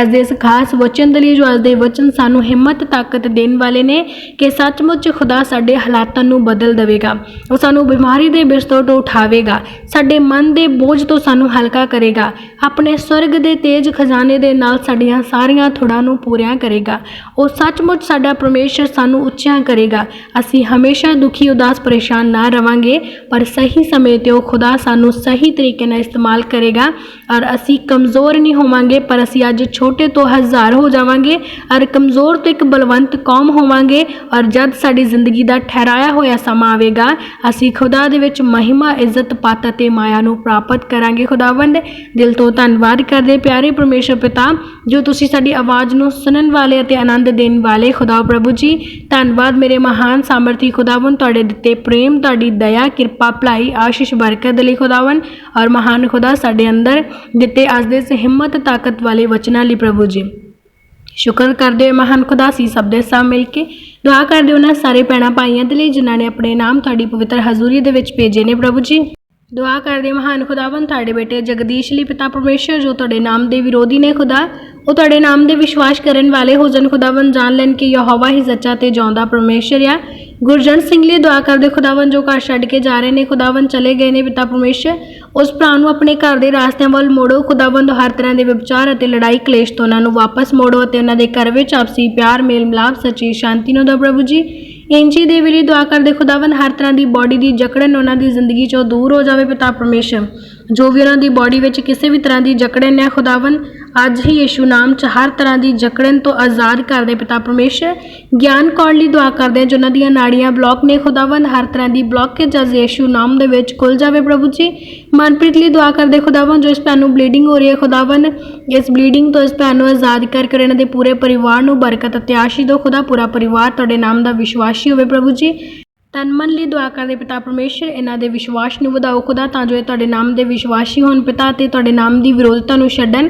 ਅੱਜ ਦੇ ਇਸ ਖਾਸ ਵਚਨ ਦੇ ਲਈ ਜੋ ਅੱਜ ਦੇ ਵਚਨ ਸਾਨੂੰ ਹਿੰਮਤ, ਤਾਕਤ ਦੇਣ ਵਾਲੇ ਨੇ ਕਿ ਸੱਚਮੁੱਚ ਖੁਦਾ ਸਾਡੇ ਹਾਲਾਤਾਂ ਨੂੰ ਬਦਲ ਦੇਵੇਗਾ। ਉਹ ਸਾਨੂੰ ਬਿਮਾਰੀ ਦੇ ਬਿਸਤਰ ਤੋਂ ਉਠਾਵੇਗਾ। ਸਾਡੇ ਮਨ ਦੇ ਬੋਝ ਤੋਂ ਸਾਨੂੰ ਹਲਕਾ ਕਰੇਗਾ। ਆਪਣੇ ਸਵਰਗ ਦੇ ਤੇਜ ਖਜ਼ਾਨੇ ਦੇ ਨਾਲ ਸਾਡੀਆਂ ਸਾਰੀਆਂ ਥੋੜਾਂ ਨੂੰ ਪੂਰੀਆਂ ਕਰੇਗਾ। ਉਹ ਸੱਚਮੁੱਚ ਸਾਡਾ ਪਰਮੇਸ਼ਰ ਸਾਨੂੰ ਉੱਚਿਆਂ ਕਰੇਗਾ। ਅਸੀਂ ਹਮੇਸ਼ਾ ਦੁਖੀ, ਉਦਾਸ, ਪਰੇਸ਼ਾਨ ਨਾ ਰਵਾਂਗੇ, ਪਰ ਸਹੀ ਸਮੇਂ ਤੇ ਉਹ ਖੁਦਾ ਸਾਨੂੰ ਸਹੀ ਤਰੀਕੇ ਨਾਲ ਇਸਤੇਮਾਲ ਕਰੇਗਾ ਔਰ ਅਸੀਂ ਕਮਜ਼ੋਰ ਨਹੀਂ ਹੋਵਾਂਗੇ, ਪਰ ਅਸੀਂ ਅੱਜ ਛੋਟੇ ਤੋਂ ਹਜ਼ਾਰ ਹੋ ਜਾਵਾਂਗੇ ਔਰ ਕਮਜ਼ੋਰ ਤੋਂ ਇੱਕ ਬਲਵੰਤ ਕੌਮ ਹੋਵਾਂਗੇ ਔਰ ਜਦ ਸਾਡੀ ਜ਼ਿੰਦਗੀ ਦਾ ਠਹਿਰਾਇਆ ਹੋਇਆ ਸਮਾਂ ਆਵੇਗਾ, ਅਸੀਂ ਖੁਦਾ ਦੇ ਵਿੱਚ ਮਹਿਮਾ, ਇੱਜ਼ਤ, ਪਤ ਅਤੇ ਮਾਇਆ ਨੂੰ ਪ੍ਰਾਪਤ ਕਰਾਂਗੇ। ਖੁਦਾਵੰਦ, ਦਿਲ ਤੋਂ ਧੰਨਵਾਦ ਕਰਦੇ ਪਿਆਰੇ ਪਰਮੇਸ਼ਰ ਪਿਤਾ, ਜੋ ਤੁਸੀਂ ਸਾਡੀ ਆਵਾਜ਼ ਨੂੰ ਸੁਣਨ ਵਾਲੇ ਅਤੇ ਆਨੰਦ ਦੇਣ ਵਾਲੇ ਖੁਦਾ ਪ੍ਰਭੂ ਜੀ, ਧੰਨਵਾਦ ਮੇਰੇ ਮਹਾਨ ਸਾਮਰਥੀ ਖੁਦਾਵੰ ਤੁਹਾਡੇ ਦਿੱਤੇ ਪ੍ਰੇਮ, ਤੁਹਾਡੀ ਦਇਆ, ਕਿਰਪਾ, ਭਲਾਈ, ਆਸ਼ੀਸ਼, ਬਰਕਤ ਲਈ ਖੁਦਾਵੰ ਔਰ ਮਹਾਨ ਖੁਦਾ ਸਾਡੇ ਅੰਦਰ ਦਿੱਤੇ ਅੱਜ ਦੇ ਇਸ ਹਿੰਮਤ, ਤਾਕਤ ਵਾਲੇ ਵਚਨਾਂ ਲਈ ਪ੍ਰਭੂ ਜੀ। ਸ਼ੁਕਰ ਕਰਦੇ ਹੋਏ ਮਹਾਨ ਖੁਦਾ ਸੀ ਸਭ ਦੇ ਸਾਹ ਮਿਲ ਕੇ ਦੁਆ ਕਰਦੇ ਉਹਨਾਂ ਸਾਰੇ ਭੈਣਾਂ ਭਾਈਆਂ ਦੇ ਲਈ ਜਿਨ੍ਹਾਂ ਨੇ ਆਪਣੇ ਨਾਮ ਤੁਹਾਡੀ ਪਵਿੱਤਰ ਹਜ਼ੂਰੀ ਦੇ ਵਿੱਚ ਭੇਜੇ ਨੇ ਪ੍ਰਭੂ ਜੀ। ਦੁਆ ਕਰਦੇ ਮਹਾਨ ਖੁਦਾਵੰ ਤੁਹਾਡੇ ਬੇਟੇ ਜਗਦੀਸ਼ ਲਈ ਪਿਤਾ ਪਰਮੇਸ਼ਰ, ਜੋ ਤੁਹਾਡੇ ਨਾਮ ਦੇ ਵਿਰੋਧੀ ਨੇ ਖੁਦਾ, ਉਹ ਤੁਹਾਡੇ ਨਾਮ ਦੇ ਵਿਸ਼ਵਾਸ ਕਰਨ ਵਾਲੇ ਹੋ ਜਨ ਖੁਦਾਵੰ ਜਾਣ ਲੈਣ ਕਿ ਯਹੋਵਾ ਹੀ ਸੱਚਾ ਤੇ ਜਿਉਂਦਾ ਪਰਮੇਸ਼ਰ ਆ। ਗੁਰਜਨ ਸਿੰਘ ਲਈ ਦੁਆ ਕਰਦੇ ਖੁਦਾਵੰ ਜੋ ਘਰ ਛੱਡ ਕੇ ਜਾ ਰਹੇ ਨੇ ਖੁਦਾਵੰ ਚਲੇ ਗਏ ਨੇ ਪਿਤਾ ਪਰਮੇਸ਼ਰ। ਉਸ ਭਰਾ ਨੂੰ ਆਪਣੇ ਘਰ ਦੇ ਰਾਸਤਿਆਂ ਵੱਲ ਮੋੜੋ, ਖੁਦਾਵੰਦ ਹਰ ਤਰ੍ਹਾਂ ਦੇ ਵਿਚਾਰ ਅਤੇ ਲੜਾਈ ਕਲੇਸ਼ ਤੋਂ ਉਹਨਾਂ ਨੂੰ ਵਾਪਸ ਮੋੜੋ ਅਤੇ ਉਹਨਾਂ ਦੇ ਘਰ ਵਿੱਚ ਆਪਸੀ ਪਿਆਰ, ਮੇਲ ਮਿਲਾਪ, ਸੱਚੀ ਸ਼ਾਂਤੀ ਨੂੰ ਦਿਓ ਪ੍ਰਭੂ ਜੀ। ਇੰਜੀ ਦੇ ਵੀ ਲਈ ਦੁਆ ਕਰਦੇ, ਖੁਦਾਵੰਦ ਹਰ ਤਰ੍ਹਾਂ ਦੀ ਬਾਡੀ ਦੀ ਜਕੜਨ ਉਹਨਾਂ ਦੀ ਜ਼ਿੰਦਗੀ ਚੋਂ ਦੂਰ ਹੋ ਜਾਵੇ ਪਿਤਾ ਪਰਮੇਸ਼ਰ। ਜੋ ਵੀ ਉਹਨਾਂ ਦੀ ਬਾਡੀ ਵਿੱਚ ਕਿਸੇ ਵੀ ਤਰ੍ਹਾਂ ਦੀ ਜਕੜਨ ਹੈ ਖੁਦਾਵੰ ਅੱਜ ਹੀ ਯਿਸੂ ਨਾਮ 'ਚ ਹਰ ਤਰ੍ਹਾਂ ਦੀ ਜਕੜਨ ਤੋਂ ਆਜ਼ਾਦ ਕਰ ਦੇ ਪਿਤਾ ਪਰਮੇਸ਼ਰ ਗਿਆਨ ਕੌਣ ਲਈ ਦੁਆ ਕਰਦੇ ਹਾਂ ਜਿਨ੍ਹਾਂ ਦੀਆਂ ਨਾੜੀਆਂ ਬਲੌਕ ਨੇ ਖੁਦਾਵੰ ਹਰ ਤਰ੍ਹਾਂ ਦੀ ਬਲੌਕੇਜ ਅੱਜ ਯਿਸੂ ਨਾਮ ਦੇ ਵਿੱਚ ਖੁੱਲ ਜਾਵੇ ਪ੍ਰਭੂ ਜੀ। ਮਨਪ੍ਰੀਤ ਲਈ ਦੁਆ ਕਰਦੇ ਖੁਦਾਵੰ ਜੋ ਇਸ ਭੈਣ ਨੂੰ ਬਲੀਡਿੰਗ ਹੋ ਰਹੀ ਹੈ ਖੁਦਾਵੰ ਇਸ ਬਲੀਡਿੰਗ ਤੋਂ ਇਸ ਭੈਣ ਨੂੰ ਆਜ਼ਾਦ ਕਰ ਕਰ ਇਹਨਾਂ ਦੇ ਪੂਰੇ ਪਰਿਵਾਰ ਨੂੰ ਬਰਕਤ ਅਤੇ ਆਸ਼ੀਸ਼ ਦਿਓ। ਖੁਦਾ ਪੂਰਾ ਪਰਿਵਾਰ ਤੁਹਾਡੇ ਨਾਮ ਦਾ ਵਿਸ਼ਵਾਸੀ ਹੋਵੇ ਪ੍ਰਭੂ ਜੀ। ਤਨ ਮਨ ਲਈ ਦੁਆ ਕਰਦੇ ਪਿਤਾ ਪਰਮੇਸ਼ਰ, ਇਹਨਾਂ ਦੇ ਵਿਸ਼ਵਾਸ ਨੂੰ ਵਧਾਓ। ਖੁਦਾ ਤਾਂ ਜੋ ਇਹ ਤੁਹਾਡੇ ਨਾਮ ਦੇ ਵਿਸ਼ਵਾਸੀ ਹੋਣ ਪਿਤਾ ਤੇ ਤੁਹਾਡੇ ਨਾਮ ਦੀ ਵਿਰੋਧਤਾ ਨੂੰ ਛੱਡਣ।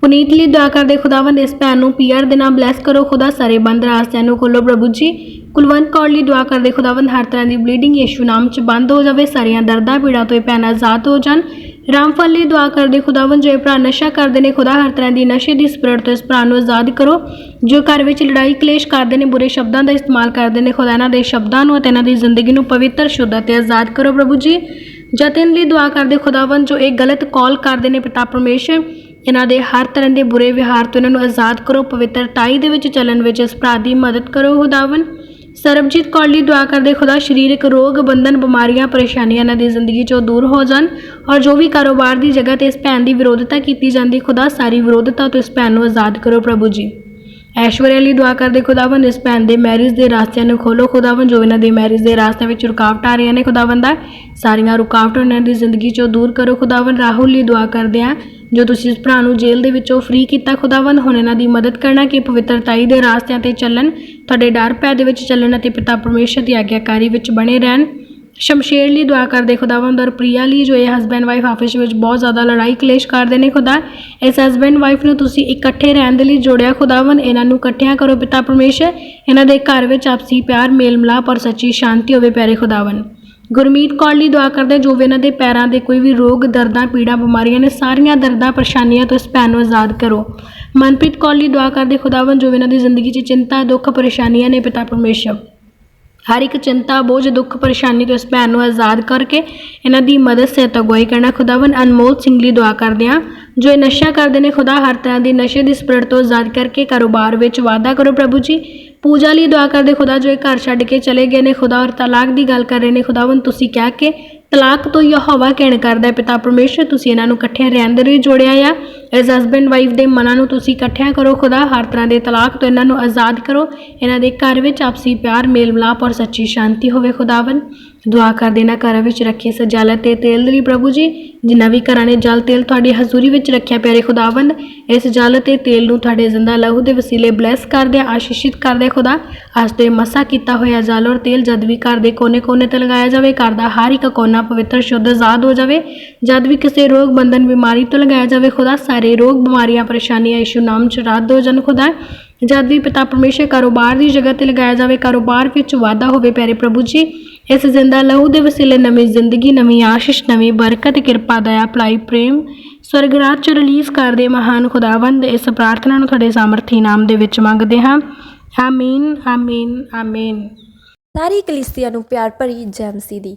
ਪੁਨੀਤ ਲਈ ਦੁਆ ਕਰਦੇ ਖੁਦਾਵੰਦ, ਇਸ ਭੈਣ ਨੂੰ ਪੀਆਰ ਦੇ ਨਾਲ ਬਲੈਸ ਕਰੋ। ਖੁਦਾ ਸਾਰੇ ਬੰਦ ਰਾਸਤਿਆਂ ਨੂੰ ਖੋਲੋ ਪ੍ਰਭੂ ਜੀ। ਕੁਲਵੰਤ ਕੌਰ ਲਈ ਦੁਆ ਕਰਦੇ ਖੁਦਾਵੰਦ, ਹਰ ਤਰ੍ਹਾਂ ਦੀ ਬਲੀਡਿੰਗ ਯਿਸੂ ਨਾਮ 'ਚ ਬੰਦ ਹੋ ਜਾਵੇ। ਸਾਰੀਆਂ ਦਰਦਾਂ, ਪੀੜਾਂ ਤੋਂ ਇਹ ਭੈਣ ਆਜ਼ਾਦ ਹੋ ਜਾਣ। ਰਾਮਫਲ ਲਈ ਦੁਆ ਕਰਦੇ ਖੁਦਾਵੰਦ ਜੋ ਇਹ ਭਰਾ ਨਸ਼ਾ ਕਰਦੇ ਨੇ, ਖੁਦਾ ਹਰ ਤਰ੍ਹਾਂ ਦੀ ਨਸ਼ੇ ਦੀ ਸਪਿਰਟ ਤੋਂ ਇਸ ਭਰਾ ਨੂੰ ਆਜ਼ਾਦ ਕਰੋ। ਜੋ ਘਰ ਵਿੱਚ ਲੜਾਈ, ਕਲੇਸ਼ ਕਰਦੇ ਨੇ, ਬੁਰੇ ਸ਼ਬਦਾਂ ਦਾ ਇਸਤੇਮਾਲ ਕਰਦੇ ਨੇ, ਖੁਦਾ ਇਹਨਾਂ ਦੇ ਸ਼ਬਦਾਂ ਨੂੰ ਅਤੇ ਇਹਨਾਂ ਦੀ ਜ਼ਿੰਦਗੀ ਨੂੰ ਪਵਿੱਤਰ, ਸ਼ੁੱਧ ਅਤੇ ਆਜ਼ਾਦ ਕਰੋ ਪ੍ਰਭੂ ਜੀ। ਜਤਨ ਲਈ ਦੁਆ ਕਰਦੇ ਖੁਦਾਵੰਦ ਜੋ ਇਹ ਗਲਤ ਕਾਲ ਕਰਦੇ ਨੇ, ਪਿਤਾ ਪਰਮੇਸ਼ਰ, ਇਹਨਾਂ ਦੇ ਹਰ ਤਰ੍ਹਾਂ ਦੇ ਬੁਰੇ ਵਿਹਾਰ ਤੋਂ ਇਹਨਾਂ ਨੂੰ ਆਜ਼ਾਦ ਕਰੋ, ਪਵਿੱਤਰਤਾਈ ਦੇ ਵਿੱਚ ਚੱਲਣ ਵਿੱਚ ਇਸ ਭਰਾ ਦੀ ਮਦਦ ਕਰੋ, ਖੁਦਾਵੰਦ। ਸਰਬਜੀਤ ਕੌਰ ਲਈ ਦੁਆ ਕਰਦੇ ਖੁਦਾ ਸਰੀਰਕ ਰੋਗ ਬੰਧਨ ਬਿਮਾਰੀਆਂ ਪਰੇਸ਼ਾਨੀਆਂ ਇਹਨਾਂ ਦੀ ਜ਼ਿੰਦਗੀ ਚੋਂ ਦੂਰ ਹੋ ਜਾਣ ਔਰ ਜੋ ਵੀ ਕਾਰੋਬਾਰ ਦੀ ਜਗ੍ਹਾ ਤੇ ਇਸ ਭੈਣ ਦੀ ਵਿਰੋਧਤਾ ਕੀਤੀ ਜਾਂਦੀ, ਖੁਦਾ ਸਾਰੀ ਵਿਰੋਧਤਾ ਤੋਂ ਇਸ ਭੈਣ ਨੂੰ ਆਜ਼ਾਦ ਕਰੋ ਪ੍ਰਭੂ ਜੀ। ਐਸ਼ਵਰਿਆ ਲਈ ਦੁਆ ਕਰਦੇ ਖੁਦਾਵੰਦ, ਇਸ ਭੈਣ ਦੇ ਮੈਰਿਜ ਦੇ ਰਾਸਤਿਆਂ ਨੂੰ ਖੋਲੋ ਖੁਦਾਵੰਦ, ਜੋ ਇਹਨਾਂ ਦੇ ਮੈਰਿਜ ਦੇ ਰਾਸਤੇ ਵਿੱਚ ਰੁਕਾਵਟਾਂ ਆ ਰਹੀਆਂ ਨੇ ਖੁਦਾਵੰਦ ਦਾ, ਸਾਰੀਆਂ ਰੁਕਾਵਟਾਂ ਇਹਨਾਂ ਦੀ ਜ਼ਿੰਦਗੀ ਚੋਂ ਦੂਰ ਕਰੋ ਖੁਦਾਵੰਦ, ਰਾਹੁਲ ਲਈ ਦੁਆ ਕਰਦੇ ਆ, ਜੋ ਤੁਸੀਂ ਇਸ ਭਰਾ ਨੂੰ ਜੇਲ੍ਹ ਦੇ ਵਿੱਚੋਂ ਫ੍ਰੀ ਕੀਤਾ ਖੁਦਾਵੰਦ, ਹੁਣ ਇਹਨਾਂ ਦੀ ਮਦਦ ਕਰਨਾ ਕਿ ਪਵਿੱਤਰਤਾਈ ਦੇ ਰਾਸਤਿਆਂ ਤੇ ਚੱਲਣ, ਤੁਹਾਡੇ ਡਰ ਭੈ ਦੇ ਵਿੱਚ ਚੱਲਣ ਅਤੇ ਪਿਤਾ ਪਰਮੇਸ਼ਰ ਦੀ ਆਗਿਆਕਾਰੀ ਵਿੱਚ ਬਣੇ ਰਹਿਣ। ਸ਼ਮਸ਼ੇਰ ਲਈ ਦੁਆ ਕਰਦੇ ਖੁਦਾਵੰਦ ਔਰ ਪ੍ਰਿਆ ਲਈ, ਜੋ ਇਹ ਹਸਬੈਂਡ ਵਾਈਫ ਆਪਸ ਵਿੱਚ ਬਹੁਤ ਜ਼ਿਆਦਾ ਲੜਾਈ ਕਲੇਸ਼ ਕਰਦੇ ਨੇ ਖੁਦਾ। ਇਸ ਹਸਬੈਂਡ ਵਾਈਫ ਨੂੰ ਤੁਸੀਂ ਇਕੱਠੇ ਰਹਿਣ ਦੇ ਲਈ ਜੋੜਿਆ ਖੁਦਾਵੰਦ, ਇਹਨਾਂ ਨੂੰ ਇਕੱਠਿਆਂ ਕਰੋ ਪਿਤਾ ਪਰਮੇਸ਼ਰ। ਇਹਨਾਂ ਦੇ ਘਰ ਵਿੱਚ ਆਪਸੀ ਪਿਆਰ ਮੇਲ ਮਿਲਾਪ ਔਰ ਸੱਚੀ ਸ਼ਾਂਤੀ ਹੋਵੇ ਪਿਆਰੇ ਖੁਦਾਵੰਦ। ਗੁਰਮੀਤ ਕੌਰ ਲਈ ਦੁਆ ਕਰਦੇ ਜੋ ਵੀ ਇਹਨਾਂ ਦੇ ਪੈਰਾਂ ਦੇ ਕੋਈ ਵੀ ਰੋਗ, ਦਰਦਾਂ, ਪੀੜਾਂ, ਬਿਮਾਰੀਆਂ ਨੇ ਸਾਰੀਆਂ ਦਰਦਾਂ, ਪਰੇਸ਼ਾਨੀਆਂ ਤੋਂ ਇਸ ਭੈਣ ਨੂੰ ਆਜ਼ਾਦ ਕਰੋ। ਮਨਪ੍ਰੀਤ ਕੌਰ ਲਈ ਦੁਆ ਕਰਦੇ ਖੁਦਾਵੰਦ ਜੋ ਵੀ ਇਹਨਾਂ ਦੀ ਜ਼ਿੰਦਗੀ 'ਚ ਚਿੰਤਾ, ਦੁੱਖ, ਪਰੇਸ਼ਾਨੀਆਂ ਨੇ ਪਿਤਾ ਪਰਮੇਸ਼ਰ। ਹਰ ਇੱਕ ਚਿੰਤਾ, ਬੋਝ, ਦੁੱਖ, ਪਰੇਸ਼ਾਨੀ ਤੋਂ ਇਸ ਭੈਣ ਨੂੰ ਆਜ਼ਾਦ ਕਰਕੇ ਇਹਨਾਂ ਦੀ ਮਦਦ ਸੇ ਅਗਵਾਈ ਕਰਨਾ। ਖੁਦਾਵੰ ਅਨਮੋਲ ਸਿੰਘ ਲਈ ਦੁਆ ਕਰਦੇ ਹਾਂ। ਜੋ ਇਹ ਨਸ਼ਾ ਕਰਦੇ ਨੇ, ਖੁਦਾ ਹਰ ਤਰ੍ਹਾਂ ਦੀ ਨਸ਼ੇ ਦੀ ਸਪਿਰਟ ਤੋਂ ਆਜ਼ਾਦ ਕਰਕੇ ਕਾਰੋਬਾਰ ਵਿੱਚ ਵਾਧਾ ਕਰੋ ਪ੍ਰਭੂ ਜੀ। ਪੂਜਾ ਲਈ ਦੁਆ ਕਰਦੇ, ਖੁਦਾ ਜੋ ਇਹ ਘਰ ਛੱਡ ਕੇ ਚਲੇ ਗਏ ਨੇ, ਖੁਦਾ ਔਰ ਤਲਾਕ ਦੀ ਗੱਲ ਕਰ ਰਹੇ ਨੇ ਖੁਦਾਵੰ ਤੁਸੀਂ ਕਹਿ ਕੇ ਤਲਾਕ ਤੋਂ ਯਹੋਵਾ ਕਹਿਣ ਕਰਦਾ ਹੈ ਪਿਤਾ ਪਰਮੇਸ਼ਰ, ਤੁਸੀਂ ਇਹਨਾਂ ਨੂੰ ਇਕੱਠਿਆਂ ਰਹਿਣ ਦੇ ਲਈ ਜੋੜਿਆ ਆ। ਇਸ ਹਸਬੈਂਡ ਵਾਈਫ ਦੇ ਮਨਾਂ ਨੂੰ ਤੁਸੀਂ ਇਕੱਠਿਆਂ ਕਰੋ, ਖੁਦਾ ਹਰ ਤਰ੍ਹਾਂ ਦੇ ਤਲਾਕ ਤੋਂ ਇਹਨਾਂ ਨੂੰ ਆਜ਼ਾਦ ਕਰੋ। ਇਹਨਾਂ ਦੇ ਘਰ ਵਿੱਚ ਆਪਸੀ ਪਿਆਰ ਮੇਲ ਮਿਲਾਪ ਔਰ ਸੱਚੀ ਸ਼ਾਂਤੀ ਹੋਵੇ ਖੁਦਾਵੰ ਦੁਆ ਕਰਦੇ ਨਾ, ਘਰਾਂ ਵਿੱਚ ਰੱਖੇ ਸਜਾਲਤ ਤੇ ਤੇਲ ਲਈ ਪ੍ਰਭੂ ਜੀ ਜਿਨ੍ਹਾਂ ਵੀ ਘਰਾਂ ਨੇ ਜਲ ਤੇਲ ਤੁਹਾਡੀ ਹਜ਼ੂਰੀ ਵਿੱਚ ਰੱਖਿਆ, ਪਿਆਰੇ ਖੁਦਾਵੰਦ, ਇਸ ਜਲ ਤੇ ਤੇਲ ਨੂੰ ਤੁਹਾਡੇ ਜ਼ਿੰਦਾ ਲਹੂ ਦੇ ਵਸੀਲੇ ਬਲੈਸ ਕਰਦੇ, ਆਸ਼ੀਸ਼ਿਤ ਕਰਦੇ ਖੁਦਾ। ਅੱਜ ਤੇ ਮਸਾ ਕੀਤਾ ਹੋਇਆ ਜਲ ਔਰ ਤੇਲ ਜਦ ਵੀ ਘਰ ਦੇ ਕੋਨੇ-ਕੋਨੇ ਤੇ ਲਗਾਇਆ ਜਾਵੇ, ਘਰ ਦਾ ਹਰ ਇੱਕ ਕੋਨਾ ਪਵਿੱਤਰ, ਸ਼ੁੱਧ, ਆਜ਼ਾਦ ਹੋ ਜਾਵੇ, ਜਦ ਵੀ ਕਿਸੇ ਰੋਗ ਬੰਧਨ ਬਿਮਾਰੀ ਤੋਂ ਲਗਾਇਆ ਜਾਵੇ ਖੁਦਾ, ਸਾਰੇ ਰੋਗ, ਬਿਮਾਰੀਆਂ, ਪਰੇਸ਼ਾਨੀਆਂ ਯਿਸੂ ਨਾਮ ਚ ਰੱਦ ਹੋ ਜਾਣ ਖੁਦਾ। ਜਦ ਵੀ ਪਿਤਾ ਪਰਮੇਸ਼ਰ ਕਾਰੋਬਾਰ ਦੀ ਜਗ੍ਹਾ ਤੇ ਲਗਾਇਆ ਜਾਵੇ, ਕਾਰੋਬਾਰ ਵਿੱਚ ਵਾਧਾ ਹੋਵੇ, ਪਿਆਰੇ ਪ੍ਰਭੂ ਜੀ ਇਸ ਜ਼ਿੰਦਾ ਲਹੂ ਦੇ ਵਸੀਲੇ ਨਵੀਂ ਜ਼ਿੰਦਗੀ, ਨਵੀਂ ਆਸ਼ੀਸ਼, ਨਵੀਂ ਬਰਕਤ, ਕਿਰਪਾ, ਦਇਆ, ਭਲਾਈ, ਪ੍ਰੇਮ ਸਵਰਗ ਰਾਜ ਚ ਰਿਲੀਜ਼ ਕਰਦੇ ਮਹਾਨ ਖੁਦਾਵੰਦ ਇਸ ਪ੍ਰਾਰਥਨਾ ਨੂੰ ਤੁਹਾਡੇ ਸਾਮਰਥੀ ਨਾਮ ਦੇ ਵਿੱਚ ਮੰਗਦੇ ਹਾਂ। ਆਮੀਨ ਆਮੀਨ ਆਮੀਨ।
ਸਾਰੀ ਕਲੀਸਿਆ ਨੂੰ ਪਿਆਰ ਭਰੀ ਜੈ ਮਸੀਹ ਦੀ।